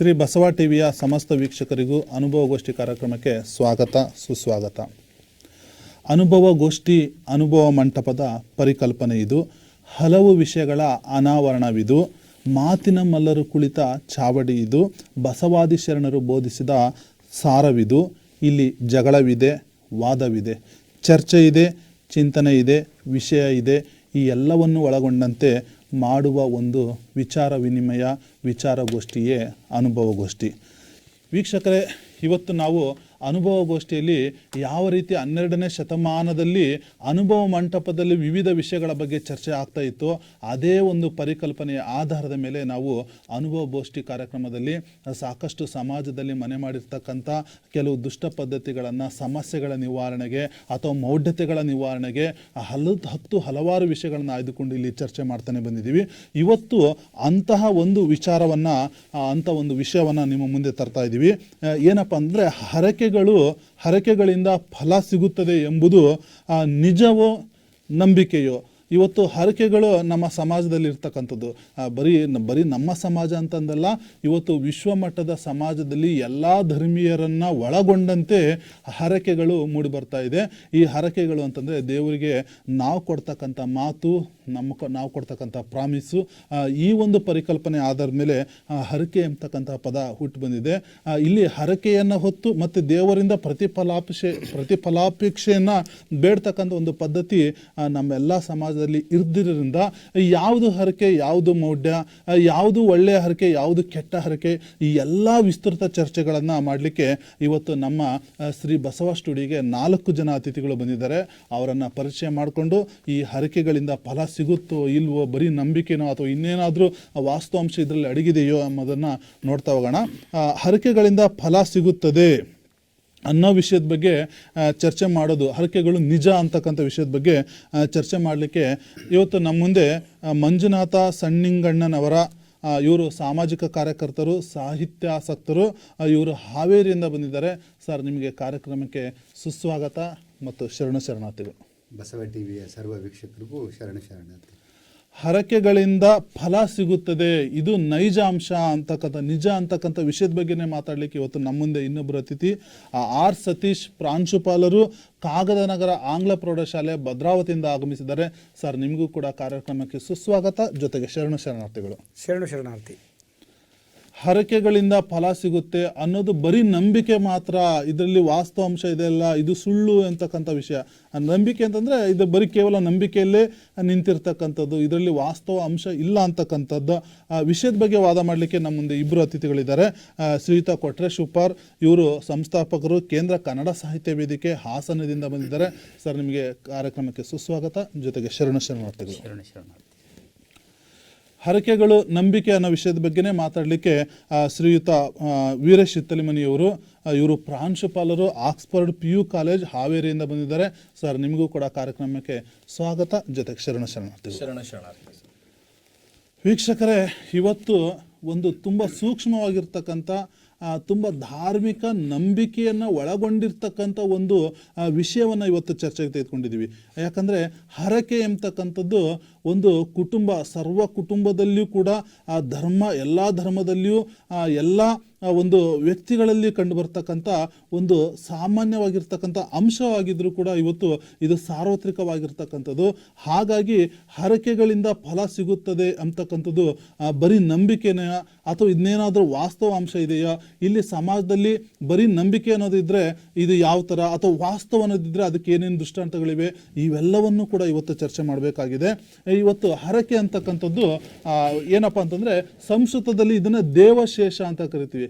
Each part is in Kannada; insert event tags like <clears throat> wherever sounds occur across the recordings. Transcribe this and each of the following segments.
ಶ್ರೀ ಬಸವ ಟಿವಿಯ ಸಮಸ್ತ ವೀಕ್ಷಕರಿಗೂ ಅನುಭವ ಗೋಷ್ಠಿ ಕಾರ್ಯಕ್ರಮಕ್ಕೆ ಸ್ವಾಗತ, ಸುಸ್ವಾಗತ. ಅನುಭವ ಗೋಷ್ಠಿ, ಅನುಭವ ಮಂಟಪದ ಪರಿಕಲ್ಪನೆ ಇದು. ಹಲವು ವಿಷಯಗಳ ಅನಾವರಣವಿದು. ಮಾತಿನ ಮಲ್ಲರು ಕುಳಿತ ಚಾವಡಿ ಇದು. ಬಸವಾದಿ ಶರಣರು ಬೋಧಿಸಿದ ಸಾರವಿದು. ಇಲ್ಲಿ ಜಗಳವಿದೆ, ವಾದವಿದೆ. ಚರ್ಚೆ ಇದೆ, ಚಿಂತನೆ ಇದೆ, ವಿಷಯ ಇದೆ. ಈ ಎಲ್ಲವನ್ನು ಒಳಗೊಂಡಂತೆ ಮಾಡುವ ಒಂದು ವಿಚಾರ ವಿನಿಮಯ ವಿಚಾರಗೋಷ್ಠಿಯೇ ಅನುಭವಗೋಷ್ಠಿ. ವೀಕ್ಷಕರೇ ಇವತ್ತು ನಾವು ಅನುಭವಗೋಷ್ಠಿಯಲ್ಲಿ ಯಾವ ರೀತಿ ಹನ್ನೆರಡನೇ ಶತಮಾನದಲ್ಲಿ ಅನುಭವ ಮಂಟಪದಲ್ಲಿ ವಿವಿಧ ವಿಷಯಗಳ ಬಗ್ಗೆ ಚರ್ಚೆ ಆಗ್ತಾ ಇತ್ತು ಅದೇ ಒಂದು ಪರಿಕಲ್ಪನೆಯ ಆಧಾರದ ಮೇಲೆ ನಾವು ಅನುಭವ ಗೋಷ್ಠಿ ಕಾರ್ಯಕ್ರಮದಲ್ಲಿ ಸಾಕಷ್ಟು ಸಮಾಜದಲ್ಲಿ ಮನೆ ಮಾಡಿರ್ತಕ್ಕಂಥ ಕೆಲವು ದುಷ್ಟ ಪದ್ಧತಿಗಳನ್ನು, ಸಮಸ್ಯೆಗಳ ನಿವಾರಣೆಗೆ ಅಥವಾ ಮೌಢ್ಯತೆಗಳ ನಿವಾರಣೆಗೆ ಹಲ, ಹತ್ತು ಹಲವಾರು ವಿಷಯಗಳನ್ನು ಆಯ್ದುಕೊಂಡು ಇಲ್ಲಿ ಚರ್ಚೆ ಮಾಡ್ತಾನೆ ಬಂದಿದ್ದೀವಿ. ಇವತ್ತು ಅಂತಹ ಒಂದು ವಿಚಾರವನ್ನು ಅಂಥ ಒಂದು ವಿಷಯವನ್ನು ನಿಮ್ಮ ಮುಂದೆ ತರ್ತಾ ಇದ್ದೀವಿ. ಏನಪ್ಪ ಅಂದರೆ ಹರಕೆಗಳು ಹರಕೆಗಳಿಂದ ಫಲ ಸಿಗುತ್ತದೆ ಎಂಬುದು ಆ, ನಿಜವೋ ನಂಬಿಕೆಯೋ? ಇವತ್ತು ಹರಕೆಗಳು ನಮ್ಮ ಸಮಾಜದಲ್ಲಿ ಇರ್ತಕ್ಕಂಥದ್ದು. ಬರೀ ಬರೀ ನಮ್ಮ ಸಮಾಜ ಅಂತಂದಲ್ಲ, ಇವತ್ತು ವಿಶ್ವಮಟ್ಟದ ಸಮಾಜದಲ್ಲಿ ಎಲ್ಲ ಧರ್ಮೀಯರನ್ನು ಒಳಗೊಂಡಂತೆ ಹರಕೆಗಳು ಮೂಡಿ ಬರ್ತಾ ಇದೆ. ಈ ಹರಕೆಗಳು ಅಂತಂದರೆ ದೇವರಿಗೆ ನಾವು ಕೊಡ್ತಕ್ಕಂಥ ಮಾತು, ನಮ್ಮ ನಾವು ಕೊಡ್ತಕ್ಕಂಥ ಪ್ರಾಮಿಸು ಈ ಒಂದು ಪರಿಕಲ್ಪನೆ ಆಧಾರದ ಮೇಲೆ ಹರಕೆ ಎಂಬತಕ್ಕಂಥ ಪದ ಹುಟ್ಟು ಬಂದಿದೆ. ಇಲ್ಲಿ ಹರಕೆಯನ್ನು ಹೊತ್ತು ಮತ್ತು ದೇವರಿಂದ ಪ್ರತಿಫಲಾಪೇಕ್ಷೆ ಪ್ರತಿಫಲಾಪೇಕ್ಷೆಯನ್ನು ಬೇಡ್ತಕ್ಕಂಥ ಒಂದು ಪದ್ಧತಿ ನಮ್ಮೆಲ್ಲ ನಮ್ಮೆಲ್ಲ ಸಮಾಜದಲ್ಲಿ ಇರ್ದಿರೋದ್ರಿಂದ ಯಾವುದು ಹರಕೆ, ಯಾವುದು ಮೌಢ್ಯ ಯಾವುದು ಒಳ್ಳೆಯ ಹರಕೆ, ಯಾವುದು ಕೆಟ್ಟ ಹರಕೆ, ಈ ಎಲ್ಲ ವಿಸ್ತೃತ ಚರ್ಚೆಗಳನ್ನು ಮಾಡಲಿಕ್ಕೆ ಇವತ್ತು ನಮ್ಮ ಶ್ರೀ ಬಸವ ಸ್ಟುಡಿಯೋಗೆ ನಾಲ್ಕು ಜನ ಅತಿಥಿಗಳು ಬಂದಿದ್ದಾರೆ. ಅವರನ್ನು ಪರಿಚಯ ಮಾಡಿಕೊಂಡು ಈ ಹರಕೆಗಳಿಂದ ಫಲ ಸಿಗುತ್ತೋ ಇಲ್ವೋ ಬರೀ ನಂಬಿಕೆನೋ ಅಥವಾ ಇನ್ನೇನಾದರೂ ವಾಸ್ತವಾಂಶ ಇದರಲ್ಲಿ ಅಡಗಿದೆಯೋ ಅನ್ನೋದನ್ನು ನೋಡ್ತಾ ಹೋಗೋಣ. ಹರಕೆಗಳಿಂದ ಫಲ ಸಿಗುತ್ತದೆ. ಅನ್ನೋ ವಿಷಯದ ಬಗ್ಗೆ ಚರ್ಚೆ ಮಾಡೋದು, ಹರಕೆಗಳು ನಿಜ ಅಂತಕ್ಕಂಥ ವಿಷಯದ ಬಗ್ಗೆ ಚರ್ಚೆ ಮಾಡಲಿಕ್ಕೆ ಇವತ್ತು ನಮ್ಮ ಮುಂದೆ ಮಂಜುನಾಥ ಸಣ್ಣಿಂಗಣ್ಣನವರ ಇವರು ಸಾಮಾಜಿಕ ಕಾರ್ಯಕರ್ತರು, ಸಾಹಿತ್ಯಾಸಕ್ತರು ಇವರು ಹಾವೇರಿಯಿಂದ ಬಂದಿದ್ದಾರೆ. ಸರ್, ನಿಮಗೆ ಕಾರ್ಯಕ್ರಮಕ್ಕೆ ಸುಸ್ವಾಗತ ಮತ್ತು ಶರಣ ಶರಣಾರ್ಥಿಗಳು. ಬಸವ ಟಿವಿಯ ಸರ್ವ ವೀಕ್ಷಕರಿಗೂ ಶರಣ ಶರಣಾರ್ಥಿ. ಹರಕೆಗಳಿಂದ ಫಲ ಸಿಗುತ್ತದೆ. ಇದು ನೈಜ ಅಂಶ ಅಂತಕ್ಕಂಥ ನಿಜ ಅಂತಕ್ಕಂಥ ವಿಷಯದ ಬಗ್ಗೆನೇ ಮಾತಾಡಲಿಕ್ಕೆ ಇವತ್ತು ನಮ್ಮ ಮುಂದೆ ಇನ್ನೊಬ್ಬರು ಅತಿಥಿ. ಆ, ಆರ್ ಸತೀಶ್ ಪ್ರಾಂಶುಪಾಲರು ಕಾಗದ ನಗರ ಆಂಗ್ಲ ಪ್ರೌಢಶಾಲೆ ಭದ್ರಾವತಿಯಿಂದ ಆಗಮಿಸಿದ್ದಾರೆ. ಸರ್ ನಿಮಗೂ ಕೂಡ ಕಾರ್ಯಕ್ರಮಕ್ಕೆ ಸುಸ್ವಾಗತ. ಜೊತೆಗೆ ಶರಣ ಶರಣಾರ್ಥಿಗಳು. ಶರಣು ಶರಣಾರ್ಥಿ. ಹರಕೆಗಳಿಂದ ಫಲ ಸಿಗುತ್ತೆ ಅನ್ನೋದು ಬರೀ ನಂಬಿಕೆ ಮಾತ್ರ. ಇದರಲ್ಲಿ ವಾಸ್ತವ ಅಂಶ ಇದೆಲ್ಲ ಇದು ಸುಳ್ಳು ಅಂತಕ್ಕಂಥ ವಿಷಯ. ನಂಬಿಕೆ ಅಂತಂದರೆ ಇದು ಬರೀ ಕೇವಲ ನಂಬಿಕೆಯಲ್ಲೇ ನಿಂತಿರ್ತಕ್ಕಂಥದ್ದು, ಇದರಲ್ಲಿ ವಾಸ್ತವ ಅಂಶ ಇಲ್ಲ ಅಂತಕ್ಕಂಥದ್ದು. ಆ ವಿಷಯದ ಬಗ್ಗೆ ವಾದ ಮಾಡಲಿಕ್ಕೆ ನಮ್ಮ ಮುಂದೆ ಇಬ್ಬರು ಅತಿಥಿಗಳಿದ್ದಾರೆ. ಶ್ರೀಯುತ ಕೊಟ್ರೇಶ್ ಉಪ್ಪಾರ್ ಇವರು ಸಂಸ್ಥಾಪಕರು, ಕೇಂದ್ರ ಕನ್ನಡ ಸಾಹಿತ್ಯ ವೇದಿಕೆ ಹಾಸನದಿಂದ ಬಂದಿದ್ದಾರೆ. ಸರ್, ನಿಮಗೆ ಕಾರ್ಯಕ್ರಮಕ್ಕೆ ಸುಸ್ವಾಗತ. ಜೊತೆಗೆ ಶರಣ ಶರಣಾರ್ಥಿಗಳು. ಶರಣ ಶರಣಾರ್ಥಿ ಹರಕೆಗಳು ನಂಬಿಕೆ ಅನ್ನೋ ವಿಷಯದ ಬಗ್ಗೆನೇ ಮಾತಾಡಲಿಕ್ಕೆ ಶ್ರೀಯುತ ವೀರೇಶ್ ಇತ್ತಲಿಮನಿಯವರು ಇವರು ಪ್ರಾಂಶುಪಾಲರು ಆಕ್ಸ್ಫರ್ಡ್ ಪಿ ಯು ಕಾಲೇಜ್ ಹಾವೇರಿಯಿಂದ ಬಂದಿದ್ದಾರೆ. ಸರ್ ನಿಮಗೂ ಕೂಡ ಕಾರ್ಯಕ್ರಮಕ್ಕೆ ಸ್ವಾಗತ. ಜೊತೆಗೆ ಶರಣ ಶರಣ ಶರಣ ಶರಣಾರ್ಥಿ ವೀಕ್ಷಕರೇ ಇವತ್ತು ಒಂದು ತುಂಬ ಸೂಕ್ಷ್ಮವಾಗಿರ್ತಕ್ಕಂಥ ತುಂಬ ಧಾರ್ಮಿಕ ನಂಬಿಕೆಯನ್ನು ಒಳಗೊಂಡಿರ್ತಕ್ಕಂಥ ಒಂದು ವಿಷಯವನ್ನು ಇವತ್ತು ಚರ್ಚೆಗೆ ತೆಗೆದುಕೊಂಡಿದ್ದೀವಿ. ಯಾಕಂದರೆ ಹರಕೆ ಎಂಬತಕ್ಕಂಥದ್ದು ಒಂದು ಕುಟುಂಬ, ಸರ್ವ ಕುಟುಂಬದಲ್ಲಿಯೂ ಕೂಡ, ಆ, ಧರ್ಮ, ಎಲ್ಲ ಧರ್ಮದಲ್ಲಿಯೂ ಎಲ್ಲ ಒಂದು ವ್ಯಕ್ತಿಗಳಲ್ಲಿ ಕಂಡುಬರ್ತಕ್ಕಂಥ ಒಂದು ಸಾಮಾನ್ಯವಾಗಿರ್ತಕ್ಕಂಥ ಅಂಶವಾಗಿದ್ದರೂ ಕೂಡ ಇವತ್ತು ಇದು ಸಾರ್ವತ್ರಿಕವಾಗಿರ್ತಕ್ಕಂಥದ್ದು. ಹಾಗಾಗಿ ಹರಕೆಗಳಿಂದ ಫಲ ಸಿಗುತ್ತದೆ ಅಂತಕ್ಕಂಥದ್ದು ಬರೀ ನಂಬಿಕೆನೆಯ ಅಥವಾ ಇನ್ನೇನಾದರೂ ವಾಸ್ತವ ಅಂಶ ಇದೆಯಾ? ಇಲ್ಲಿ ಸಮಾಜದಲ್ಲಿ ಬರೀ ನಂಬಿಕೆ ಅನ್ನೋದಿದ್ರೆ ಇದು ಯಾವ ಥರ? ಅಥವಾ ವಾಸ್ತವ ಅನ್ನೋದಿದ್ದರೆ ಅದಕ್ಕೆ ಏನೇನು ದೃಷ್ಟಾಂತಗಳಿವೆ? ಇವೆಲ್ಲವನ್ನು ಕೂಡ ಇವತ್ತು ಚರ್ಚೆ ಮಾಡಬೇಕಾಗಿದೆ. ಇವತ್ತು ಹರಕೆ ಅಂತಕ್ಕಂಥದ್ದು ಏನಪ್ಪ ಅಂತಂದರೆ ಸಂಸ್ಕೃತದಲ್ಲಿ ಇದನ್ನು ದೇವಶೇಷ ಅಂತ ಕರಿತೀವಿ.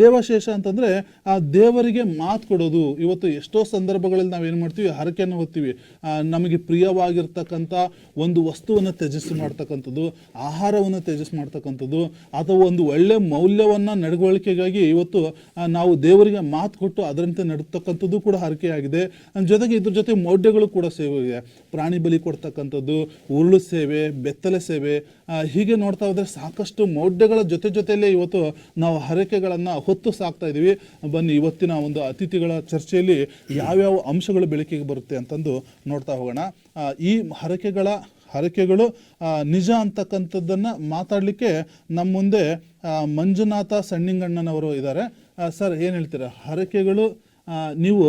ದೇವಶೇಷ ಅಂತಂದರೆ ಆ ದೇವರಿಗೆ ಮಾತು ಕೊಡೋದು. ಇವತ್ತು ಎಷ್ಟೋ ಸಂದರ್ಭಗಳಲ್ಲಿ ನಾವು ಏನು ಮಾಡ್ತೀವಿ? ಹರಕೆಯನ್ನು ಹೊತ್ತೀವಿ. ನಮಗೆ ಪ್ರಿಯವಾಗಿರ್ತಕ್ಕಂಥ ಒಂದು ವಸ್ತುವನ್ನು ತ್ಯಜಸ್ಸು ಮಾಡ್ತಕ್ಕಂಥದ್ದು, ಆಹಾರವನ್ನು ತ್ಯಜಸ್ಸು ಮಾಡ್ತಕ್ಕಂಥದ್ದು, ಅಥವಾ ಒಂದು ಒಳ್ಳೆ ಮೌಲ್ಯವನ್ನು ನಡವಳಿಕೆಗಾಗಿ ಇವತ್ತು ನಾವು ದೇವರಿಗೆ ಮಾತು ಕೊಟ್ಟು ಅದರಂತೆ ನಡತಕ್ಕಂಥದ್ದು ಕೂಡ ಹರಕೆಯಾಗಿದೆ. ಜೊತೆಗೆ ಇದ್ರ ಜೊತೆ ಮೌಢ್ಯಗಳು ಕೂಡ ಸೇವೆ ಇದೆ ಪ್ರಾಣಿ ಬಲಿ ಕೊಡ್ತಕ್ಕಂಥದ್ದು, ಉರುಳು ಸೇವೆ, ಬೆತ್ತಲೆ ಸೇವೆ ಹೀಗೆ ನೋಡ್ತಾ ಹೋದರೆ ಸಾಕಷ್ಟು ಮೌಢ್ಯಗಳ ಜೊತೆ ಜೊತೆಯಲ್ಲೇ ಇವತ್ತು ನಾವು ಹರಕೆಗಳನ್ನು ಹೊತ್ತು ಸಾಕ್ತಾ ಇದ್ದೀವಿ ಬನ್ನಿ, ಇವತ್ತಿನ ಒಂದು ಅತಿಥಿಗಳ ಚರ್ಚೆಯಲ್ಲಿ ಯಾವ್ಯಾವ ಅಂಶಗಳು ಬೆಳಕಿಗೆ ಬರುತ್ತೆ ಅಂತಂದು ನೋಡ್ತಾ ಹೋಗೋಣ. ಈ ಹರಕೆಗಳ, ಹರಕೆಗಳು ನಿಜ ಅಂತಕ್ಕಂಥದ್ದನ್ನು ಮಾತಾಡಲಿಕ್ಕೆ ನಮ್ಮ ಮುಂದೆ ಮಂಜುನಾಥ ಸಣ್ಣಿಂಗಣ್ಣನವರು ಇದ್ದಾರೆ. ಸರ್, ಏನು ಹೇಳ್ತೀರಾ? ಹರಕೆಗಳು ನೀವು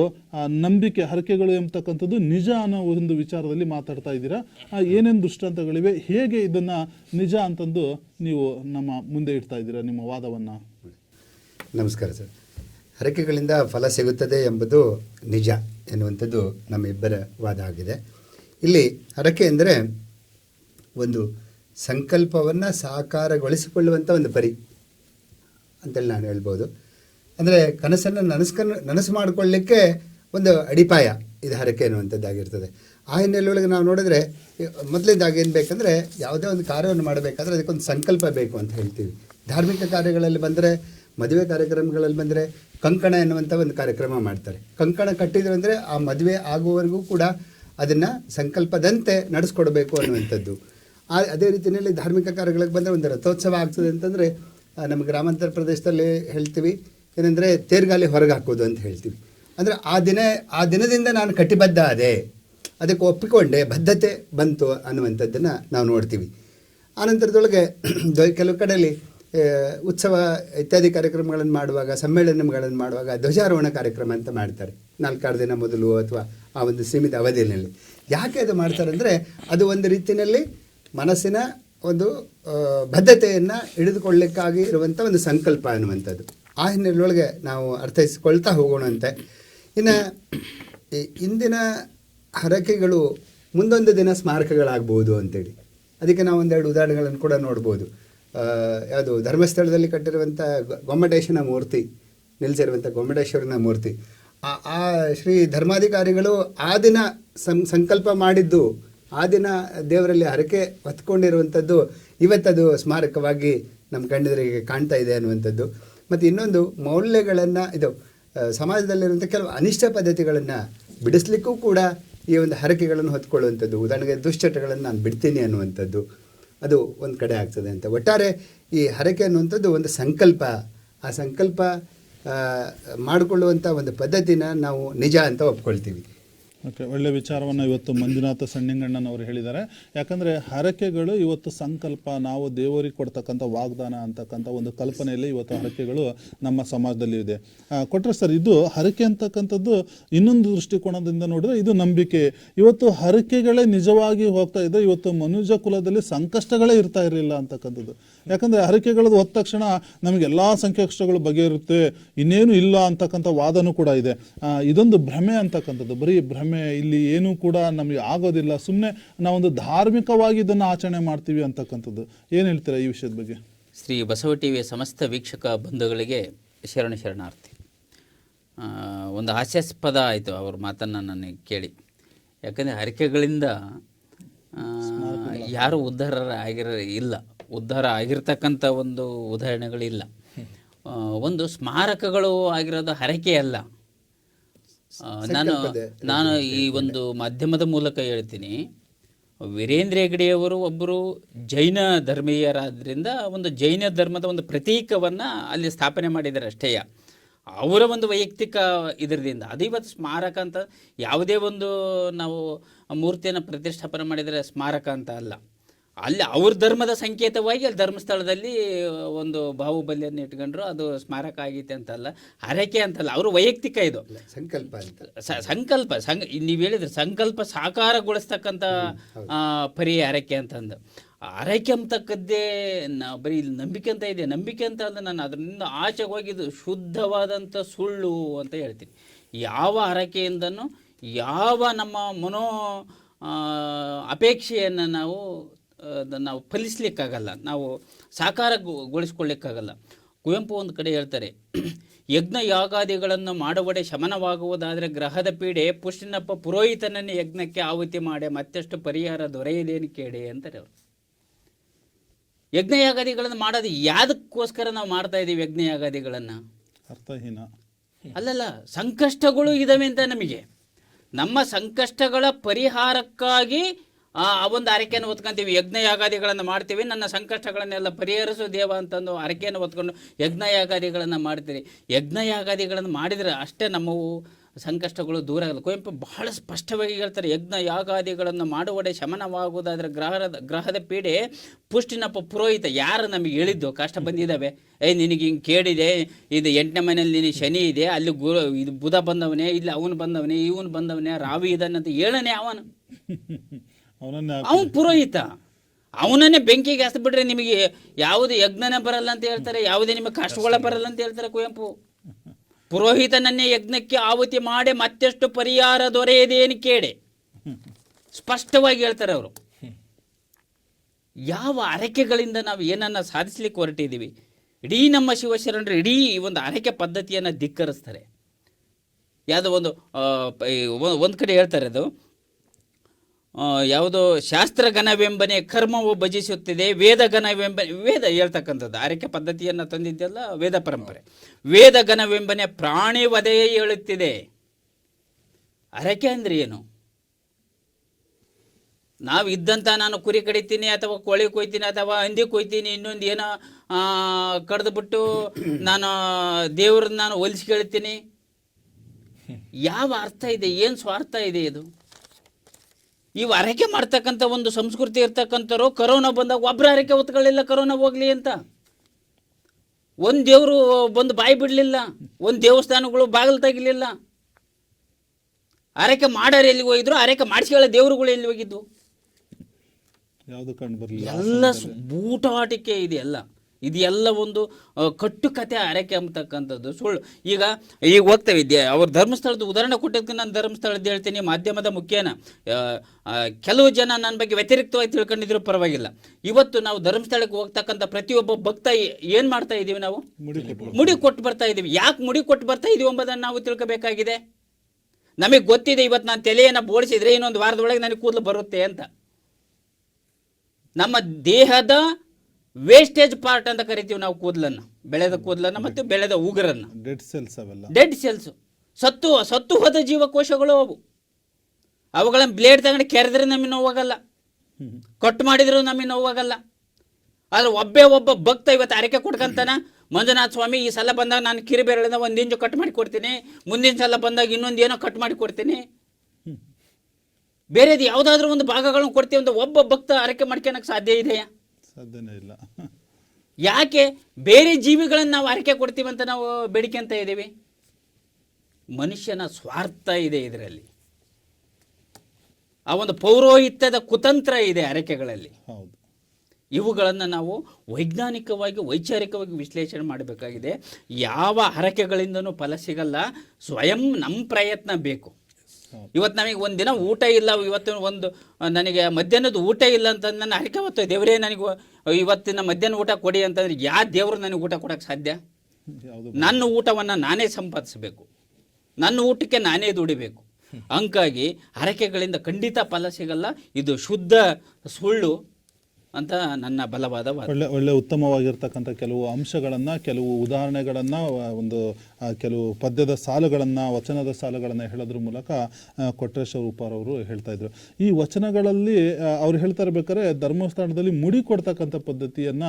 ನಂಬಿಕೆ, ಹರಕೆಗಳು ಎಂಬತಕ್ಕಂಥದ್ದು ನಿಜ ಅನ್ನೋ ಒಂದು ವಿಚಾರದಲ್ಲಿ ಮಾತಾಡ್ತಾ ಇದ್ದೀರಾ? ಏನೇನು ದೃಷ್ಟಾಂತಗಳಿವೆ? ಹೇಗೆ ಇದನ್ನು ನಿಜ ಅಂತಂದು ನೀವು ನಮ್ಮ ಮುಂದೆ ಇಡ್ತಾ ಇದ್ದೀರಾ ನಿಮ್ಮ ವಾದವನ್ನು? ನಮಸ್ಕಾರ ಸರ್. ಹರಕೆಗಳಿಂದ ಫಲ ಸಿಗುತ್ತದೆ ಎಂಬುದು ನಿಜ ಎನ್ನುವಂಥದ್ದು ನಮ್ಮಿಬ್ಬರ ವಾದ ಆಗಿದೆ. ಇಲ್ಲಿ ಹರಕೆ ಎಂದರೆ ಒಂದು ಸಂಕಲ್ಪವನ್ನು ಸಾಕಾರಗೊಳಿಸಿಕೊಳ್ಳುವಂಥ ಒಂದು ಪರಿ ಅಂತೇಳಿ ನಾನು ಹೇಳ್ಬೋದು. ಅಂದರೆ ಕನಸನ್ನು ನನಸ್ಕನ್ ನನಸು ಮಾಡಿಕೊಳ್ಳಿಕ್ಕೆ ಒಂದು ಅಡಿಪಾಯ ಇದು ಹರಕೆ ಅನ್ನುವಂಥದ್ದಾಗಿರ್ತದೆ ಆ ಹಿನ್ನೆಲೆಯೊಳಗೆ ನಾವು ನೋಡಿದ್ರೆ ಮೊದಲಿಂದಾಗಿ ಏನು ಬೇಕಂದರೆ ಯಾವುದೇ ಒಂದು ಕಾರ್ಯವನ್ನು ಮಾಡಬೇಕಾದ್ರೆ ಅದಕ್ಕೊಂದು ಸಂಕಲ್ಪ ಬೇಕು ಅಂತ ಹೇಳ್ತೀವಿ. ಧಾರ್ಮಿಕ ಕಾರ್ಯಗಳಲ್ಲಿ ಬಂದರೆ ಮದುವೆ ಕಾರ್ಯಕ್ರಮಗಳಲ್ಲಿ ಬಂದರೆ ಕಂಕಣ ಎನ್ನುವಂಥ ಒಂದು ಕಾರ್ಯಕ್ರಮ ಮಾಡ್ತಾರೆ. ಕಂಕಣ ಕಟ್ಟಿದ್ರು ಅಂದರೆ ಆ ಮದುವೆ ಆಗುವವರೆಗೂ ಕೂಡ ಅದನ್ನು ಸಂಕಲ್ಪದಂತೆ ನಡೆಸ್ಕೊಡ್ಬೇಕು ಅನ್ನುವಂಥದ್ದು. ಆ, ಅದೇ ರೀತಿಯಲ್ಲಿ ಧಾರ್ಮಿಕ ಕಾರ್ಯಗಳಿಗೆ ಬಂದರೆ ಒಂದು ರಥೋತ್ಸವ ಆಗ್ತದೆ ಅಂತಂದರೆ ನಮ್ಮ ಗ್ರಾಮಾಂತರ ಪ್ರದೇಶದಲ್ಲಿ ಹೇಳ್ತೀವಿ. ಏನಂದರೆ ತೇರ್ಗಾಲಿ ಹೊರಗೆ ಹಾಕೋದು ಅಂತ ಹೇಳ್ತೀವಿ. ಅಂದರೆ ಆ ದಿನ, ಆ ದಿನದಿಂದ ನಾನು ಕಟಿಬದ್ಧ ಆದೆ. ಅದಕ್ಕೆ ಒಪ್ಪಿಕೊಂಡೆ, ಬದ್ಧತೆ ಬಂತು ಅನ್ನುವಂಥದ್ದನ್ನು ನಾವು ನೋಡ್ತೀವಿ. ಆನಂತರದೊಳಗೆ <clears throat> ಕೆಲವು ಕಡೆಯಲ್ಲಿ ಉತ್ಸವ ಇತ್ಯಾದಿ ಕಾರ್ಯಕ್ರಮಗಳನ್ನು ಮಾಡುವಾಗ, ಸಮ್ಮೇಳನಗಳನ್ನು ಮಾಡುವಾಗ ಧ್ವಜಾರೋಹಣ ಕಾರ್ಯಕ್ರಮ ಅಂತ ಮಾಡ್ತಾರೆ. ನಾಲ್ಕಾರು ದಿನ ಮೊದಲು ಅಥವಾ ಆ ಒಂದು ಸೀಮಿತ ಅವಧಿಯಲ್ಲಿ. ಯಾಕೆ ಅದು ಮಾಡ್ತಾರೆ ಅಂದರೆ ಅದು ಒಂದು ರೀತಿಯಲ್ಲಿ ಮನಸ್ಸಿನ ಒಂದು ಬದ್ಧತೆಯನ್ನು ಹಿಡಿದುಕೊಳ್ಳಿಕ್ಕಾಗಿ ಇರುವಂಥ ಒಂದು ಸಂಕಲ್ಪ ಅನ್ನುವಂಥದ್ದು. ಆ ಹಿನ್ನೆಲೆಯೊಳಗೆ ನಾವು ಅರ್ಥೈಸಿಕೊಳ್ತಾ ಹೋಗೋಣಂತೆ ಇನ್ನು ಇಂದಿನ ಹರಕೆಗಳು ಮುಂದೊಂದು ದಿನ ಸ್ಮಾರಕಗಳಾಗ್ಬೋದು ಅಂತೇಳಿ. ಅದಕ್ಕೆ ನಾವು ಒಂದೆರಡು ಉದಾಹರಣೆಗಳನ್ನು ಕೂಡ ನೋಡ್ಬೋದು. ಯಾವುದು ಧರ್ಮಸ್ಥಳದಲ್ಲಿ ಕಟ್ಟಿರುವಂಥ ಗೊಮ್ಮಟೇಶನ ಮೂರ್ತಿ ನಿಲ್ಲಿಸಿರುವಂಥ ಗೊಮ್ಮಟೇಶ್ವರನ ಮೂರ್ತಿ. ಆ ಆ ಶ್ರೀ ಧರ್ಮಾಧಿಕಾರಿಗಳು ಆ ದಿನ ಸಂ, ಸಂಕಲ್ಪ ಮಾಡಿದ್ದು, ಆ ದಿನ ದೇವರಲ್ಲಿ ಹರಕೆ ಹೊತ್ಕೊಂಡಿರುವಂಥದ್ದು, ಇವತ್ತದು ಸ್ಮಾರಕವಾಗಿ ನಮ್ಮ ಕಣ್ಣೆದುರಿಗೆ ಕಾಣ್ತಾ ಇದೆ ಅನ್ನುವಂಥದ್ದು. ಮತ್ತು ಇನ್ನೊಂದು ಮೌಲ್ಯಗಳನ್ನು, ಇದು ಸಮಾಜದಲ್ಲಿರುವಂಥ ಕೆಲವು ಅನಿಷ್ಟ ಪದ್ಧತಿಗಳನ್ನು ಬಿಡಿಸ್ಲಿಕ್ಕೂ ಕೂಡ ಈ ಒಂದು ಹರಕೆಗಳನ್ನು ಹೊತ್ಕೊಳ್ಳುವಂಥದ್ದು. ಉದಾಹರಣೆಗೆ ದುಶ್ಚಟಗಳನ್ನು ನಾನು ಬಿಡ್ತೀನಿ ಅನ್ನುವಂಥದ್ದು. ಅದು ಒಂದು ಕಡೆ ಆಗ್ತದೆ ಅಂತ. ಒಟ್ಟಾರೆ ಈ ಹರಕೆ ಅನ್ನುವಂಥದ್ದು ಒಂದು ಸಂಕಲ್ಪ. ಆ ಸಂಕಲ್ಪ ಮಾಡಿಕೊಳ್ಳುವಂಥ ಒಂದು ಪದ್ಧತಿನ ನಾವು ನಿಜ ಅಂತ ಒಪ್ಕೊಳ್ತೀವಿ. ಓಕೆ ಒಳ್ಳೆ ವಿಚಾರವನ್ನು ಇವತ್ತು ಮಂಜುನಾಥ ಸಣ್ಣಿಂಗಣ್ಣನವರು ಹೇಳಿದ್ದಾರೆ. ಯಾಕಂದರೆ ಹರಕೆಗಳು ಇವತ್ತು ಸಂಕಲ್ಪ, ನಾವು ದೇವರಿಗೆ ಕೊಡ್ತಕ್ಕಂಥ ವಾಗ್ದಾನ ಅಂತಕ್ಕಂಥ ಒಂದು ಕಲ್ಪನೆಯಲ್ಲಿ ಇವತ್ತು ಹರಕೆಗಳು ನಮ್ಮ ಸಮಾಜದಲ್ಲಿ ಇದೆ. ಕೊಟ್ಟರೆ ಸರ್, ಇದು ಹರಕೆ ಅಂತಕ್ಕಂಥದ್ದು ಇನ್ನೊಂದು ದೃಷ್ಟಿಕೋನದಿಂದ ನೋಡಿದ್ರೆ ಇದು ನಂಬಿಕೆ. ಇವತ್ತು ಹರಕೆಗಳೇ ನಿಜವಾಗಿ ಹೋಗ್ತಾ ಇದೆ. ಇವತ್ತು ಮನುಜ ಕುಲದಲ್ಲಿ ಸಂಕಷ್ಟಗಳೇ ಇರ್ತಾ ಇರಲಿಲ್ಲ ಅಂತಕ್ಕಂಥದ್ದು. ಯಾಕಂದರೆ ಹರಕೆಗಳದ್ದು ಹೊತ್ತ ತಕ್ಷಣ ನಮಗೆ ಎಲ್ಲ ಸಂಕಷ್ಟಗಳು ಬಗೆಯಿರುತ್ತೆ ಇನ್ನೇನು ಇಲ್ಲ ಅಂತಕ್ಕಂಥ ವಾದನೂ ಕೂಡ ಇದೆ. ಇದೊಂದು ಭ್ರಮೆ ಅಂತಕ್ಕಂಥದ್ದು. ಬರೀ ಭ್ರಮೆ ಇಲ್ಲಿ ಏನೂ ಕೂಡ ನಮಗೆ ಆಗೋದಿಲ್ಲ. ಸುಮ್ಮನೆ ನಾವೊಂದು ಧಾರ್ಮಿಕವಾಗಿ ಇದನ್ನು ಆಚರಣೆ ಮಾಡ್ತೀವಿ ಅಂತಕ್ಕಂಥದ್ದು. ಏನು ಹೇಳ್ತೀರಾ ಈ ವಿಷಯದ ಬಗ್ಗೆ? ಶ್ರೀ ಬಸವ ಟಿವಿಯ ಸಮಸ್ತ ವೀಕ್ಷಕ ಬಂಧುಗಳಿಗೆ ಶರಣ ಶರಣಾರ್ಥಿ. ಒಂದು ಹಾಸ್ಯಾಸ್ಪದ ಆಯಿತು ಅವ್ರ ಮಾತನ್ನು ನನಗೆ ಕೇಳಿ. ಯಾಕಂದರೆ ಹರಕೆಗಳಿಂದ ಯಾರು ಉದ್ಧಾರ ಆಗಿರ ಇಲ್ಲ. ಉದ್ಧಾರ ಆಗಿರ್ತಕ್ಕಂಥ ಒಂದು ಉದಾಹರಣೆಗಳಿಲ್ಲ. ಒಂದು ಸ್ಮಾರಕಗಳು ಆಗಿರೋದು ಹರಕೆ ಅಲ್ಲ ನಾನು ನಾನು ಈ ಒಂದು ಮಾಧ್ಯಮದ ಮೂಲಕ ಹೇಳ್ತೀನಿ. ವೀರೇಂದ್ರ ಹೆಗಡೆಯವರು ಒಬ್ಬರು ಜೈನ ಧರ್ಮೀಯರಾದ್ರಿಂದ ಒಂದು ಜೈನ ಧರ್ಮದ ಒಂದು ಪ್ರತೀಕವನ್ನು ಅಲ್ಲಿ ಸ್ಥಾಪನೆ ಮಾಡಿದ್ದಾರೆ ಅಷ್ಟೇಯ ಅವರ ಒಂದು ವೈಯಕ್ತಿಕ ಇದರದಿಂದ. ಅದು ಇವತ್ತು ಸ್ಮಾರಕ ಅಂತ ಯಾವುದೇ ಒಂದು ನಾವು ಮೂರ್ತಿಯನ್ನು ಪ್ರತಿಷ್ಠಾಪನೆ ಮಾಡಿದರೆ ಸ್ಮಾರಕ ಅಂತ ಅಲ್ಲ. ಅಲ್ಲಿ ಅವ್ರ ಧರ್ಮದ ಸಂಕೇತವಾಗಿ ಅಲ್ಲಿ ಧರ್ಮಸ್ಥಳದಲ್ಲಿ ಒಂದು ಬಾಹುಬಲಿಯನ್ನು ಇಟ್ಕೊಂಡ್ರು ಅದು ಸ್ಮಾರಕ ಆಗೈತೆ ಅಂತಲ್ಲ. ಹರಕೆ ಅಂತಲ್ಲ ಅವರು ವೈಯಕ್ತಿಕ ಇದು. ಸಂಕಲ್ಪ ಅಂತ. ಸಂಕಲ್ಪ ಸಂ ನೀವು ಹೇಳಿದ್ರೆ ಸಂಕಲ್ಪ ಸಾಕಾರಗೊಳಿಸ್ತಕ್ಕಂಥ ಪರಿ ಹರಕೆ ಅಂತಂದು. ಹರಕೆ ಅಂತಕ್ಕದ್ದೇ ನಾ ಬರೀ ಇಲ್ಲಿ ನಂಬಿಕೆ ಅಂತ ಇದೆ. ನಂಬಿಕೆ ಅಂತ ಅಂದರೆ ನಾನು ಅದರಿಂದ ಆಚೆಗೆ ಹೋಗಿದ್ದು ಶುದ್ಧವಾದಂಥ ಸುಳ್ಳು ಅಂತ ಹೇಳ್ತೀನಿ. ಯಾವ ಹರಕೆಯಿಂದನೂ ಯಾವ ನಮ್ಮ ಮನೋ ಅಪೇಕ್ಷೆಯನ್ನು ನಾವು ನಾವು ಫಲಿಸ್ಲಿಕ್ಕಾಗಲ್ಲ. ನಾವು ಸಾಕಾರಗೊಳಿಸ್ಕೊಳ್ಳಿಕ್ಕಾಗಲ್ಲ. ಕುವೆಂಪು ಒಂದು ಕಡೆ ಹೇಳ್ತಾರೆ <clears throat> ಯಜ್ಞ ಯಾಗಾದಿಗಳನ್ನು ಮಾಡುವಡೆ ಶಮನವಾಗುವುದಾದರೆ ಗ್ರಹದ ಪೀಡೆ ಪುಷ್ಟಿನಪ್ಪ ಪುರೋಹಿತನನ್ನೇ ಯಜ್ಞಕ್ಕೆ ಆಹುತಿ ಮಾಡಿ ಮತ್ತಷ್ಟು ಪರಿಹಾರ ದೊರೆಯದೇನು ಕೇಡೆ ಅಂತಾರೆ ಅವರು. ಯಜ್ಞ ಯಾಗಾದಿಗಳನ್ನು ಮಾಡೋದು ಯಾದಕ್ಕೋಸ್ಕರ ನಾವು ಮಾಡ್ತಾ ಇದ್ದೀವಿ ಯಜ್ಞ ಯಾಗಾದಿಗಳನ್ನು? ಅರ್ಥಹೀನ. ಅಲ್ಲಲ್ಲ ಸಂಕಷ್ಟಗಳು ಇದಾವೆ ಅಂತ ನಮಗೆ. ನಮ್ಮ ಸಂಕಷ್ಟಗಳ ಪರಿಹಾರಕ್ಕಾಗಿ ಆ ಒಂದು ಹರಕೆಯನ್ನು ಹೊತ್ಕೊಂತೀವಿ. ಯಜ್ಞ ಯಾಗಾದಿಗಳನ್ನು ಮಾಡ್ತೀವಿ. ನನ್ನ ಸಂಕಷ್ಟಗಳನ್ನೆಲ್ಲ ಪರಿಹರಿಸು ದೇವ ಅಂತಂದು ಹರಕೆಯನ್ನು ಹೊತ್ಕೊಂಡು ಯಜ್ಞ ಯಾಗಾದಿಗಳನ್ನು ಮಾಡ್ತೀರಿ. ಯಜ್ಞ ಯಾಗಾದಿಗಳನ್ನು ಮಾಡಿದರೆ ಅಷ್ಟೇ ನಮ್ಮವು ಸಂಕಷ್ಟಗಳು ದೂರ ಆಗಲ್ಲ. ಕುವೆಂಪು ಬಹಳ ಸ್ಪಷ್ಟವಾಗಿ ಹೇಳ್ತಾರೆ ಯಜ್ಞ ಯಾಗಾದಿಗಳನ್ನು ಮಾಡುವಡೆ ಶಮನವಾಗುವುದಾದ್ರೆ ಗ್ರಹದ ಗ್ರಹದ ಪೀಡೆ ಪುಷ್ಟಿನಪ್ಪ ಪುರೋಹಿತ ಯಾರು ನಮಗೆ ಹೇಳಿದ್ದು? ಕಷ್ಟ ಬಂದಿದ್ದಾವೆ. ಏ, ನಿನಗೆ ಹಿಂಗೆ ಕೇಳಿದೆ ಇದು ಎಂಟನೇ ಮನೆಯಲ್ಲಿ ನಿನಗೆ ಶನಿ ಇದೆ. ಅಲ್ಲಿ ಗುರು ಇದು ಬುಧ ಬಂದವನೇ, ಇಲ್ಲಿ ಅವನು ಬಂದವನೇ, ಇವನು ಬಂದವನೇ, ರಾವಿ ಇದನ್ನಂತ ಹೇಳನೆ ಅವನು. ಅವನು ಪುರೋಹಿತ. ಅವನನ್ನೇ ಬೆಂಕಿಗೆ ಹಸ್ದು ಬಿಟ್ರೆ ನಿಮಗೆ ಯಾವುದು ಯಜ್ಞನ ಬರಲ್ಲ ಅಂತ ಹೇಳ್ತಾರೆ ಯಾವುದೇ ನಿಮಗೆ ಕಷ್ಟಗಳ ಬರಲ್ಲ ಅಂತ ಹೇಳ್ತಾರೆ ಕುವೆಂಪು. ಪುರೋಹಿತನನ್ನೇ ಯಜ್ಞಕ್ಕೆ ಆಹುತಿ ಮಾಡಿ ಮತ್ತೆಷ್ಟು ಪರಿಹಾರ ದೊರೆಯದೇನು ಕೇಳಿ ಸ್ಪಷ್ಟವಾಗಿ ಹೇಳ್ತಾರೆ ಅವರು. ಯಾವ ಅರಕೆಗಳಿಂದ ನಾವು ಏನನ್ನ ಸಾಧಿಸ್ಲಿಕ್ಕೆ ಹೊರಟಿದ್ದೀವಿ? ಇಡೀ ನಮ್ಮ ಶಿವಶರಣರು ಇಡೀ ಈ ಒಂದು ಅರಕೆ ಪದ್ಧತಿಯನ್ನು ಧಿಕ್ಕರಿಸ್ತಾರೆ. ಯಾವುದೋ ಒಂದು ಒಂದು ಕಡೆ ಹೇಳ್ತಾರೆ ಅದು ಯಾವುದೋ ಶಾಸ್ತ್ರಗಣವೆಂಬನೆ ಕರ್ಮವು ಭಜಿಸುತ್ತಿದೆ ವೇದಗಣವೆಂಬ ವೇದ ಹೇಳ್ತಕ್ಕಂಥದ್ದು ಆರೈಕೆ ಪದ್ಧತಿಯನ್ನು ತಂದಿದ್ದೆಲ್ಲ ವೇದ ಪರಂಪರೆ. ವೇದ ಘನವೆಂಬನೆ ಪ್ರಾಣಿ ವಧೆಯೇ ಹೇಳುತ್ತಿದೆ ಅರಕೆ ಅಂದ್ರೆ ಏನು? ನಾವು ಇದ್ದಂಥ ನಾನು ಕುರಿ ಕಡಿತೀನಿ ಅಥವಾ ಕೋಳಿ ಕೊಯ್ತೀನಿ ಅಥವಾ ಹಂದಿ ಕೊಯ್ತೀನಿ ಇನ್ನೊಂದು ಏನೋ ಕಡ್ದುಬಿಟ್ಟು ನಾನು ದೇವ್ರನ್ನ ನಾನು ಹೊಲಿಸ್ಕೊಳ್ತೀನಿ ಕೇಳ್ತೀನಿ. <laughs> ಯಾವ ಅರ್ಥ ಇದೆ? ಏನು ಸ್ವಾರ್ಥ ಇದೆ ಇದು? ಇವು ಹರಕೆ ಮಾಡ್ತಕ್ಕಂಥ ಒಂದು ಸಂಸ್ಕೃತಿ ಇರ್ತಕ್ಕಂಥವ್ರು ಕರೋನಾ ಬಂದಾಗ ಒಬ್ಬರ ಹರಕೆ ಹೊತ್ಕೊಳ್ಳಿಲ್ಲ ಕರೋನಾ ಹೋಗ್ಲಿ ಅಂತ. ಒಂದು ದೇವರು ಬಂದು ಬಾಯಿ ಬಿಡಲಿಲ್ಲ ಒಂದು ದೇವಸ್ಥಾನಗಳು ಬಾಗಿಲು ತೆಗಿಲಿಲ್ಲ. ಹರಕೆ ಮಾಡೋರು ಎಲ್ಲಿಗೆ ಹೋಗಿದ್ರು? ಹರಕೆ ಮಾಡಿಸ್ಕೊಳ್ಳೋ ದೇವರುಗಳು ಎಲ್ಲಿ ಹೋಗಿದ್ವು ಯಾವುದು ಕಂಡು ಬರಲಿಲ್ಲ? ಎಲ್ಲ ಬೂಟಾಟಿಕೆ ಇದೆ ಎಲ್ಲ. ಇದು ಎಲ್ಲ ಒಂದು ಕಟ್ಟು ಕಟ್ಟುಕತೆ ಅರಕೆ ಅಂಬತಕ್ಕಂಥದ್ದು ಸುಳ್ಳು. ಈಗ ಈಗ ಹೋಗ್ತಾ ಇದ್ದೆ ಅವ್ರ ಧರ್ಮಸ್ಥಳದ ಉದಾಹರಣೆ ಕೊಟ್ಟಿದ್ದಕ್ಕೆ ನಾನು ಧರ್ಮಸ್ಥಳದ್ದು ಹೇಳ್ತೀನಿ ಮಾಧ್ಯಮದ ಮುಖ್ಯನ ಕೆಲವು ಜನ ನನ್ನ ಬಗ್ಗೆ ವ್ಯತಿರಿಕ್ತವಾಗಿ ತಿಳ್ಕೊಂಡಿದ್ರು ಪರವಾಗಿಲ್ಲ. ಇವತ್ತು ನಾವು ಧರ್ಮಸ್ಥಳಕ್ಕೆ ಹೋಗ್ತಕ್ಕಂಥ ಪ್ರತಿಯೊಬ್ಬ ಭಕ್ತ ಏನು ಮಾಡ್ತಾ ಇದ್ದೀವಿ ನಾವು? ಮುಡಿ ಕೊಟ್ಟು ಬರ್ತಾ ಇದ್ದೀವಿ. ಯಾಕೆ ಮುಡಿ ಕೊಟ್ಟು ಬರ್ತಾ ಇದೀವಿ ಎಂಬುದನ್ನು ನಾವು ತಿಳ್ಕೋಬೇಕಾಗಿದೆ. ನಮಗೆ ಗೊತ್ತಿದೆ ಇವತ್ತು ನಾನು ತಲೆಯನ್ನು ಬೋಳಿಸಿದ್ರೆ ಇನ್ನೊಂದು ವಾರದೊಳಗೆ ನನಗೆ ಕೂದಲು ಬರುತ್ತೆ ಅಂತ. ನಮ್ಮ ದೇಹದ ವೇಸ್ಟೇಜ್ ಪಾರ್ಟ್ ಅಂತ ಕರಿತೀವಿ ನಾವು ಕೂದಲನ್ನು. ಬೆಳೆದ ಕೂದಲನ್ನು ಮತ್ತು ಬೆಳೆದ ಉಗುರನ್ನು. ಡೆಡ್ ಸೆಲ್ಸ್ ಅವೆಲ್ಲ. ಡೆಡ್ ಸೆಲ್ಸ್ ಸತ್ತು ಸತ್ತು ಹೋದ ಜೀವಕೋಶಗಳು ಅವು. ಅವುಗಳನ್ನು ಬ್ಲೇಡ್ ತಗೊಂಡು ಕೆರೆದ್ರೆ ನಮಗೆ ನೋವಾಗಲ್ಲ. ಕಟ್ ಮಾಡಿದ್ರು ನಮಗೆ ನೋವಾಗಲ್ಲ. ಆದ್ರೆ ಒಬ್ಬೇ ಒಬ್ಬ ಭಕ್ತ ಇವತ್ತು ಅರಕೆ ಕೊಡ್ಕಂತನ ಮಂಜುನಾಥ ಸ್ವಾಮಿ ಈ ಸಲ ಬಂದಾಗ ನಾನು ಕಿರಿಬೇರಳಿಂದ ಒಂದು ಇಂಜು ಕಟ್ ಮಾಡಿ ಕೊಡ್ತೀನಿ ಮುಂದಿನ ಸಲ ಬಂದಾಗ ಇನ್ನೊಂದು ಏನೋ ಕಟ್ ಮಾಡಿ ಕೊಡ್ತೀನಿ. ಬೇರೆದು ಯಾವುದಾದ್ರೂ ಒಂದು ಭಾಗಗಳನ್ನು ಕೊಡ್ತೀವಿ ಅಂತ ಒಬ್ಬ ಭಕ್ತ ಅರಕೆ ಮಾಡ್ಕೊಳಕ್ಕೆ ಸಾಧ್ಯ ಇದೆಯಾ? ಸಾಧ್ಯನೇ ಇಲ್ಲ. ಯಾಕೆ? ಬೇರೆ ಜೀವಿಗಳನ್ನು ನಾವು ಆರೈಕೆ ಕೊಡ್ತೀವಿ ಅಂತ ನಾವು ಬೇಡಿಕೆ ಅಂತ ಇದ್ದೀವಿ? ಮನುಷ್ಯನ ಸ್ವಾರ್ಥ ಇದೆ ಇದರಲ್ಲಿ. ಆ ಒಂದು ಪೌರೋಹಿತ್ಯದ ಕುತಂತ್ರ ಇದೆ ಅರಕೆಗಳಲ್ಲಿ. ಹೌದು. ಇವುಗಳನ್ನು ನಾವು ವೈಜ್ಞಾನಿಕವಾಗಿ ವೈಚಾರಿಕವಾಗಿ ವಿಶ್ಲೇಷಣೆ ಮಾಡಬೇಕಾಗಿದೆ. ಯಾವ ಹರಕೆಗಳಿಂದನೂ ಫಲ ಸಿಗಲ್ಲ. ಸ್ವಯಂ ನಮ್ಮ ಪ್ರಯತ್ನ ಬೇಕು. ಇವತ್ತು ನಮಗೆ ಒಂದು ದಿನ ಊಟ ಇಲ್ಲ ಇವತ್ತು ಒಂದು ನನಗೆ ಮಧ್ಯಾಹ್ನದ ಊಟ ಇಲ್ಲ ಅಂತ ನನ್ನ ಹರಕೆ ಹೊತ್ತು ದೇವರೇ ನನಗೆ ಇವತ್ತಿನ ಮಧ್ಯಾಹ್ನ ಊಟ ಕೊಡಿ ಅಂತಂದ್ರೆ ಯಾ ದೇವರು ನನಗೆ ಊಟ ಕೊಡೋಕ್ಕೆ ಸಾಧ್ಯ? ನನ್ನ ಊಟವನ್ನು ನಾನೇ ಸಂಪಾದಿಸಬೇಕು. ನನ್ನ ಊಟಕ್ಕೆ ನಾನೇ ದುಡಿಬೇಕು. ಹಂಗಾಗಿ ಹರಕೆಗಳಿಂದ ಖಂಡಿತ ಫಲ ಸಿಗಲ್ಲ. ಇದು ಶುದ್ಧ ಸುಳ್ಳು. ಅಂತ ನನ್ನ ಬಲವಾದ ವಾದ. ಒಳ್ಳೆ ಒಳ್ಳೆ ಉತ್ತಮವಾಗಿರ್ತಕ್ಕಂಥ ಕೆಲವು ಅಂಶಗಳನ್ನು, ಕೆಲವು ಉದಾಹರಣೆಗಳನ್ನು ಒಂದು ಕೆಲವು ಪದ್ಯದ ಸಾಲುಗಳನ್ನು, ವಚನದ ಸಾಲುಗಳನ್ನು ಹೇಳೋದ್ರ ಮೂಲಕ ಕೊಟ್ರೇಶ್ವರ ಉಪಾರವರು ಹೇಳ್ತಾ ಇದ್ರು. ಈ ವಚನಗಳಲ್ಲಿ ಅವ್ರು ಹೇಳ್ತಾ ಇರ್ಬೇಕಾದ್ರೆ ಧರ್ಮಸ್ಥಾನದಲ್ಲಿ ಮುಡಿ ಕೊಡ್ತಕ್ಕಂಥ ಪದ್ಧತಿಯನ್ನ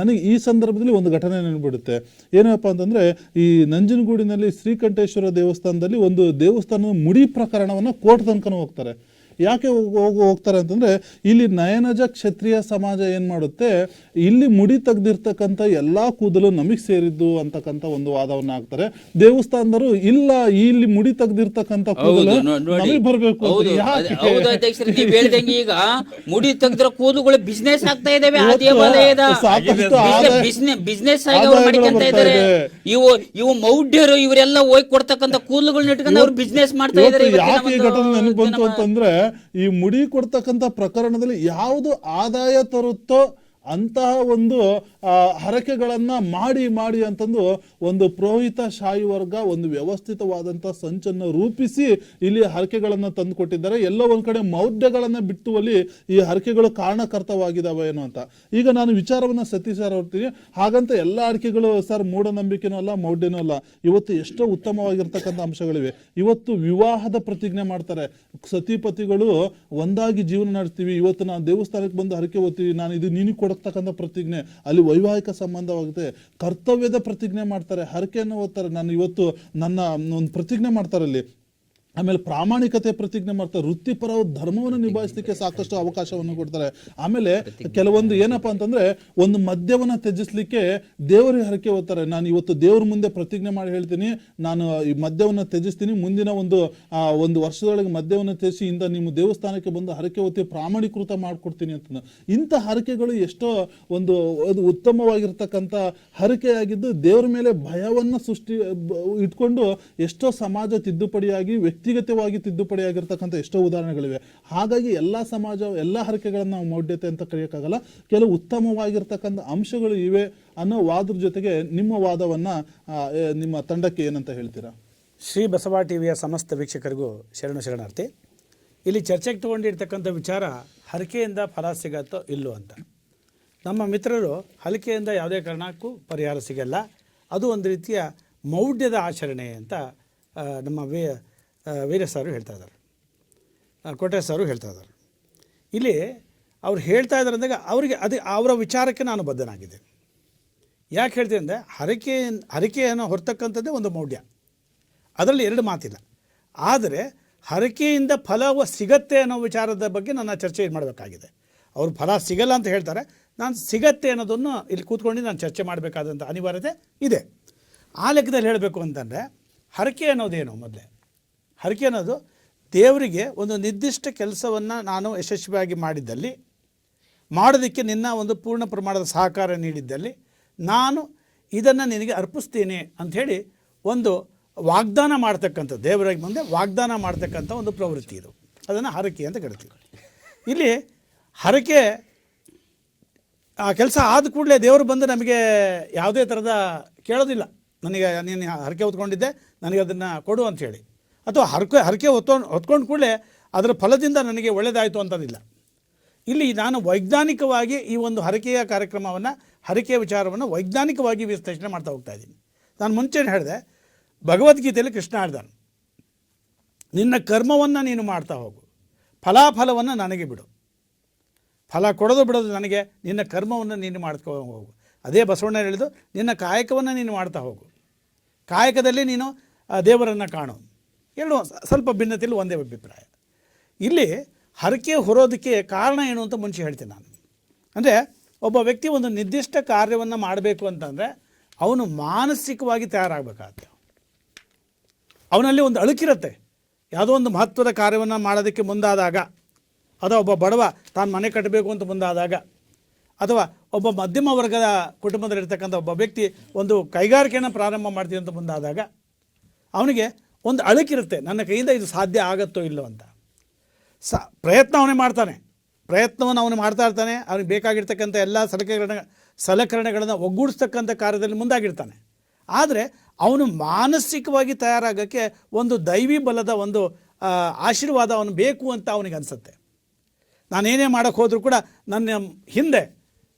ನನಗೆ ಈ ಸಂದರ್ಭದಲ್ಲಿ ಒಂದು ಘಟನೆ ನೆನ್ಬಿಡುತ್ತೆ ಏನಪ್ಪ ಅಂತಂದ್ರೆ, ಈ ನಂಜನಗೂಡಿನಲ್ಲಿ ಶ್ರೀಕಂಠೇಶ್ವರ ದೇವಸ್ಥಾನದಲ್ಲಿ ಒಂದು ದೇವಸ್ಥಾನದ ಮುಡಿ ಪ್ರಕರಣವನ್ನು ಕೋರ್ಟ್ ತನಕ ಹೋಗ್ತಾರೆ. ಯಾಕೆ ಹೋಗ್- ಹೋಗ್- ಹೋಗ್ತಾರೆ ಅಂತಂದ್ರೆ ಇಲ್ಲಿ ನಯನಜ ಕ್ಷತ್ರಿಯ ಸಮಾಜ ಏನ್ ಮಾಡುತ್ತೆ ಇಲ್ಲಿ ಮುಡಿ ತೆಗ್ದಿರ್ತಕ್ಕಂಥ ಎಲ್ಲಾ ಕೂದಲು ನಮಗೆ ಸೇರಿದ್ದು ಅಂತಕ್ಕಂಥ ಒಂದು ವಾದವನ್ನ ಹಾಕ್ತಾರೆ. ದೇವಸ್ಥಾನದವರು ಇಲ್ಲ ಇಲ್ಲಿ ಮುಡಿ ತೆಗ್ದಿರ್ತಕ್ಕಂಥ ಕೂದಲು ನಮಗೆ ಬರ್ಬೇಕು ಈಗ ಮುಡಿ ತೆಗೆದ್ರ ಕೂದಲುಗಳು ಬಿಸ್ನೆಸ್ ಆಗ್ತಾ ಇದಾವೆ ಆ ದೇವಾಲಯದ ಬಿಸ್ನೆಸ್ ಆಗಿ ಅವ್ರು ಆದಾಯಗಳು ಮಾಡ್ಕೊಂತ ಬರ್ತಾ ಇದ್ದಾರೆ ಇವು ಇವು ಮೌಢ್ಯರು ಇವರೆಲ್ಲ ಹೋಗಿ ಕೊಡ್ತಕ್ಕಂಥ ಕೂದಲುಗಳನ್ನ ಇಟ್ಕೊಂಡು ಅವ್ರು ಬಿಸ್ನೆಸ್ ಮಾಡ್ತಾ ಇದ್ದಾರೆ ಯಾಕೆ ಘಟನೆ ನೆನಪು ಬಂತು ಅಂತಂದ್ರೆ ಈ ಮುಡಿ ಕೊಡ್ತಕ್ಕಂಥ ಪ್ರಕರಣದಲ್ಲಿ ಯಾವುದು ಆದಾಯ ತರುತ್ತೋ ಅಂತಹ ಒಂದು ಹರಕೆಗಳನ್ನು ಮಾಡಿ ಮಾಡಿ ಅಂತಂದು ಒಂದು ಪುರೋಹಿತ ಶಾಹಿ ವರ್ಗ, ಒಂದು ವ್ಯವಸ್ಥಿತವಾದಂಥ ಸಂಚನ್ನು ರೂಪಿಸಿ ಇಲ್ಲಿ ಹರಕೆಗಳನ್ನು ತಂದು ಕೊಟ್ಟಿದ್ದಾರೆ ಎಲ್ಲ ಒಂದ್ ಕಡೆ ಮೌಢ್ಯಗಳನ್ನು ಬಿಟ್ಟುವಲ್ಲಿ ಈ ಹರಕೆಗಳು ಕಾರಣಕರ್ತವಾಗಿದ್ದಾವೆ ಏನೋ ಅಂತ. ಈಗ ನಾನು ವಿಚಾರವನ್ನ ಸತೀಶ್ ಸರ್ ಹೊರ್ತೀನಿ ಹಾಗಂತ ಎಲ್ಲ ಹರಕೆಗಳು ಸರ್ ಮೂಢನಂಬಿಕೆನೂ ಅಲ್ಲ, ಮೌಢ್ಯನೂ ಅಲ್ಲ. ಇವತ್ತು ಎಷ್ಟೋ ಉತ್ತಮವಾಗಿರ್ತಕ್ಕಂಥ ಅಂಶಗಳಿವೆ. ಇವತ್ತು ವಿವಾಹದ ಪ್ರತಿಜ್ಞೆ ಮಾಡ್ತಾರೆ. ಸತಿಪತಿಗಳು, ಒಂದಾಗಿ ಜೀವನ ನಡೆಸ್ತೀವಿ. ಇವತ್ತು ನಾನು ದೇವಸ್ಥಾನಕ್ಕೆ ಬಂದು ಹರಕೆ ಓದ್ತೀವಿ ನಾನು ಇದು ನೀನು ಕೊಡ ಮಾಡ್ತಕ್ಕಂಥ ಪ್ರತಿಜ್ಞೆ, ಅಲ್ಲಿ ವೈವಾಹಿಕ ಸಂಬಂಧವಾಗುತ್ತೆ. ಕರ್ತವ್ಯದ ಪ್ರತಿಜ್ಞೆ ಮಾಡ್ತಾರೆ, ಹರಕೆಯನ್ನು ಓದ್ತಾರೆ ನಾನು ಇವತ್ತು ನನ್ನ ಒಂದು ಪ್ರತಿಜ್ಞೆ ಮಾಡ್ತಾರೆ ಅಲ್ಲಿ. ಆಮೇಲೆ ಪ್ರಾಮಾಣಿಕತೆ ಪ್ರತಿಜ್ಞೆ ಮಾಡ್ತಾರೆ ವೃತ್ತಿಪರ ಧರ್ಮವನ್ನು ನಿಭಾಯಿಸಲಿಕ್ಕೆ ಸಾಕಷ್ಟು ಅವಕಾಶವನ್ನು ಕೊಡ್ತಾರೆ. ಆಮೇಲೆ ಕೆಲವೊಂದು ಏನಪ್ಪಾ ಅಂತಂದ್ರೆ ಒಂದು ಮದ್ಯವನ್ನ ತ್ಯಜಿಸ್ಲಿಕ್ಕೆ ದೇವರ ಹರಕೆ ಓದ್ತಾರೆ ನಾನು ಇವತ್ತು ದೇವ್ರ ಮುಂದೆ ಪ್ರತಿಜ್ಞೆ ಮಾಡಿ ಹೇಳ್ತೀನಿ ನಾನು ಈ ಮದ್ಯವನ್ನ ತ್ಯಜಿಸ್ತೀನಿ ಮುಂದಿನ ಒಂದು ಆ, ಒಂದು ವರ್ಷದೊಳಗೆ ಮದ್ಯವನ್ನು ತ್ಯಜಿಸಿ ಇಂದ ನಿಮ್ಮ ದೇವಸ್ಥಾನಕ್ಕೆ ಬಂದು ಹರಕೆ ಹೊತ್ತಿ ಪ್ರಾಮಾಣೀಕೃತ ಮಾಡ್ಕೊಡ್ತೀನಿ ಅಂತ ಇಂಥ ಹರಕೆಗಳು ಎಷ್ಟೋ ಒಂದು ಅದು ಉತ್ತಮವಾಗಿರ್ತಕ್ಕಂಥ ಹರಕೆಯಾಗಿದ್ದು ದೇವರ ಮೇಲೆ ಭಯವನ್ನ ಸೃಷ್ಟಿ ಇಟ್ಕೊಂಡು ಎಷ್ಟೋ ಸಮಾಜ ತಿದ್ದುಪಡಿಯಾಗಿ ವ್ಯಕ್ತಿಗತವಾಗಿ ತಿದ್ದುಪಡಿಯಾಗಿರ್ತಕ್ಕಂಥ ಎಷ್ಟೋ ಉದಾಹರಣೆಗಳಿವೆ. ಹಾಗಾಗಿ ಎಲ್ಲ ಸಮಾಜ, ಎಲ್ಲ ಹರಕೆಗಳನ್ನು ನಾವು ಮೌಢ್ಯತೆ ಅಂತ ಕರೆಯೋಕ್ಕಾಗಲ್ಲ. ಕೆಲವು ಉತ್ತಮವಾಗಿರ್ತಕ್ಕಂಥ ಅಂಶಗಳು ಇವೆ ಅನ್ನೋ ವಾದ್ರ ಜೊತೆಗೆ ನಿಮ್ಮ ವಾದವನ್ನ ನಿಮ್ಮ ತಂಡಕ್ಕೆ ಏನಂತ ಹೇಳ್ತೀರಾ? ಶ್ರೀ ಬಸವ ಟಿವಿಯ ಸಮಸ್ತ ವೀಕ್ಷಕರಿಗೂ ಶರಣ ಶರಣಾರ್ಥಿ. ಇಲ್ಲಿ ಚರ್ಚೆಗೆ ತಗೊಂಡಿರ್ತಕ್ಕಂಥ ವಿಚಾರ ಹರಕೆಯಿಂದ ಫಲ ಸಿಗತ್ತೋ ಇಲ್ಲೋ ಅಂತ. ನಮ್ಮ ಮಿತ್ರರು ಹಲಿಕೆಯಿಂದ ಯಾವುದೇ ಕಾರಣಕ್ಕೂ ಪರಿಹಾರ ಸಿಗಲ್ಲ. ಅದು ಒಂದು ರೀತಿಯ ಮೌಢ್ಯದ ಆಚರಣೆ ಅಂತ ನಮ್ಮ ವೇ ಆ, ವೀರ ಸಾರು ಹೇಳ್ತಾ ಇದ್ದಾರೆ. ಕೋಟೆ ಸಾರು ಹೇಳ್ತಾ ಇದ್ದಾರೆ. ಇಲ್ಲಿ ಅವ್ರು ಹೇಳ್ತಾ ಇದ್ದಾರೆ ಅಂದಾಗ ಅವರಿಗೆ ಅದು ಅವರ ವಿಚಾರಕ್ಕೆ ನಾನು ಬದ್ಧನಾಗಿದ್ದೇನೆ. ಯಾಕೆ ಹೇಳ್ತೀನಿ ಅಂದರೆ ಹರಕೆ ಹರಕೆಯನ್ನು ಹೊರತಕ್ಕಂಥದ್ದೇ ಒಂದು ಮೌಢ್ಯ. ಅದರಲ್ಲಿ ಎರಡು ಮಾತಿಲ್ಲ. ಆದರೆ ಹರಕೆಯಿಂದ ಫಲವ ಸಿಗತ್ತೆ ಅನ್ನೋ ವಿಚಾರದ ಬಗ್ಗೆ ನನ್ನ ಚರ್ಚೆ ಮಾಡಬೇಕಾಗಿದೆ. ಅವರು ಫಲ ಸಿಗಲ್ಲ ಅಂತ ಹೇಳ್ತಾರೆ. ನಾನು ಸಿಗತ್ತೆ ಅನ್ನೋದನ್ನು ಇಲ್ಲಿ ಕೂತ್ಕೊಂಡು ನಾನು ಚರ್ಚೆ ಮಾಡಬೇಕಾದಂಥ ಅನಿವಾರ್ಯತೆ ಇದೆ. ಆ ಲೆಕ್ಕದಲ್ಲಿ ಹೇಳಬೇಕು ಅಂತಂದರೆ ಹರಕೆ ಅನ್ನೋದೇನು ಮೊದಲೇ? ಹರಕೆ ಅನ್ನೋದು ದೇವರಿಗೆ ಒಂದು ನಿರ್ದಿಷ್ಟ ಕೆಲಸವನ್ನು ನಾನು ಯಶಸ್ವಿಯಾಗಿ ಮಾಡಿದ್ದಲ್ಲಿ, ಮಾಡೋದಕ್ಕೆ ನಿನ್ನ ಒಂದು ಪೂರ್ಣ ಪ್ರಮಾಣದ ಸಹಕಾರ ನೀಡಿದ್ದಲ್ಲಿ, ನಾನು ಇದನ್ನು ನಿನಗೆ ಅರ್ಪಿಸ್ತೀನಿ ಅಂಥೇಳಿ ಒಂದು ವಾಗ್ದಾನ ಮಾಡ್ತಕ್ಕಂಥ, ದೇವರಾಗಿ ಮುಂದೆ ವಾಗ್ದಾನ ಮಾಡ್ತಕ್ಕಂಥ ಒಂದು ಪ್ರವೃತ್ತಿ ಇದು. ಅದನ್ನು ಹರಕೆ ಅಂತ ಕರಿತೀವಿ. ಇಲ್ಲಿ ಹರಕೆ ಆ ಕೆಲಸ ಆದ ಕೂಡಲೇ ದೇವರು ಬಂದು ನಮಗೆ ಯಾವುದೇ ಥರದ ಕೇಳೋದಿಲ್ಲ. ನನಗೆ ನೀನು ಹರಕೆ ಹೊತ್ಕೊಂಡಿದ್ದೆ, ನನಗೆ ಅದನ್ನು ಕೊಡು ಅಂಥೇಳಿ. ಅಥವಾ ಹರಕೆ ಹರಕೆ ಹೊತ್ಕೊಂಡು ಹೊತ್ಕೊಂಡು ಕೂಡಲೇ ಅದರ ಫಲದಿಂದ ನನಗೆ ಒಳ್ಳೆಯದಾಯಿತು ಅಂತದಿಲ್ಲ. ಇಲ್ಲಿ ನಾನು ವೈಜ್ಞಾನಿಕವಾಗಿ ಈ ಒಂದು ಹರಕೆಯ ಕಾರ್ಯಕ್ರಮವನ್ನು, ಹರಕೆಯ ವಿಚಾರವನ್ನು ವೈಜ್ಞಾನಿಕವಾಗಿ ವಿಶ್ಲೇಷಣೆ ಮಾಡ್ತಾ ಹೋಗ್ತಾ ಇದ್ದೀನಿ. ನಾನು ಮುಂಚೆ ಹೇಳಿದೆ ಭಗವದ್ಗೀತೆಯಲ್ಲಿ ಕೃಷ್ಣ ಹೇಳ್ದಾನೆ, ನಿನ್ನ ಕರ್ಮವನ್ನು ನೀನು ಮಾಡ್ತಾ ಹೋಗು, ಫಲಾಫಲವನ್ನು ನನಗೆ ಬಿಡು. ಫಲ ಕೊಡೋದು ಬಿಡೋದು ನನಗೆ, ನಿನ್ನ ಕರ್ಮವನ್ನು ನೀನು ಮಾಡ್ಕೊ ಹೋಗು. ಅದೇ ಬಸವಣ್ಣ ಹೇಳಿದು ನಿನ್ನ ಕಾಯಕವನ್ನು ನೀನು ಮಾಡ್ತಾ ಹೋಗು. ಕಾಯಕದಲ್ಲಿ ನೀನು ದೇವರನ್ನು ಕಾಣು. ಎರಡು ಸ್ವಲ್ಪ ಭಿನ್ನತೆಯಲ್ಲಿ ಒಂದೇ ಅಭಿಪ್ರಾಯ. ಇಲ್ಲಿ ಹರಕೆ ಹೊರೋದಕ್ಕೆ ಕಾರಣ ಏನು ಅಂತ ಮುಂಚೆ ಹೇಳ್ತೀನಿ ನಾನು. ಅಂದರೆ ಒಬ್ಬ ವ್ಯಕ್ತಿ ಒಂದು ನಿರ್ದಿಷ್ಟ ಕಾರ್ಯವನ್ನು ಮಾಡಬೇಕು ಅಂತಂದರೆ ಅವನು ಮಾನಸಿಕವಾಗಿ ತಯಾರಾಗಬೇಕಾಗತ್ತೆ. ಅವನಲ್ಲಿ ಒಂದು ಅಳುಕಿರುತ್ತೆ. ಯಾವುದೋ ಒಂದು ಮಹತ್ವದ ಕಾರ್ಯವನ್ನು ಮಾಡೋದಕ್ಕೆ ಮುಂದಾದಾಗ, ಅಥವಾ ಒಬ್ಬ ಬಡವ ತಾನು ಮನೆ ಕಟ್ಟಬೇಕು ಅಂತ ಮುಂದಾದಾಗ, ಅಥವಾ ಒಬ್ಬ ಮಧ್ಯಮ ವರ್ಗದ ಕುಟುಂಬದಲ್ಲಿರ್ತಕ್ಕಂಥ ಒಬ್ಬ ವ್ಯಕ್ತಿ ಒಂದು ಕೈಗಾರಿಕೆಯನ್ನು ಪ್ರಾರಂಭ ಮಾಡ್ತೀನಿ ಅಂತ ಮುಂದಾದಾಗ, ಅವನಿಗೆ ಒಂದು ಅಳುಕಿರುತ್ತೆ ನನ್ನ ಕೈಯಿಂದ ಇದು ಸಾಧ್ಯ ಆಗತ್ತೋ ಇಲ್ಲೋ ಅಂತ. ಸ, ಪ್ರಯತ್ನ ಅವನೇ ಮಾಡ್ತಾನೆ. ಪ್ರಯತ್ನವನ್ನು ಅವನು ಮಾಡ್ತಾ ಇರ್ತಾನೆ. ಅವನಿಗೆ ಬೇಕಾಗಿರ್ತಕ್ಕಂಥ ಎಲ್ಲ ಸಲಕರಣೆ ಸಲಕರಣೆಗಳನ್ನು ಒಗ್ಗೂಡಿಸ್ತಕ್ಕಂಥ ಕಾರ್ಯದಲ್ಲಿ ಮುಂದಾಗಿರ್ತಾನೆ. ಆದರೆ ಅವನು ಮಾನಸಿಕವಾಗಿ ತಯಾರಾಗೋಕ್ಕೆ ಒಂದು ದೈವಿ ಬಲದ ಒಂದು ಆಶೀರ್ವಾದ ಅವನು ಬೇಕು ಅಂತ ಅವನಿಗೆ ಅನಿಸುತ್ತೆ. ನಾನೇನೇ ಮಾಡೋಕ್ಕೆ ಹೋದರೂ ಕೂಡ ನನ್ನ ಹಿಂದೆ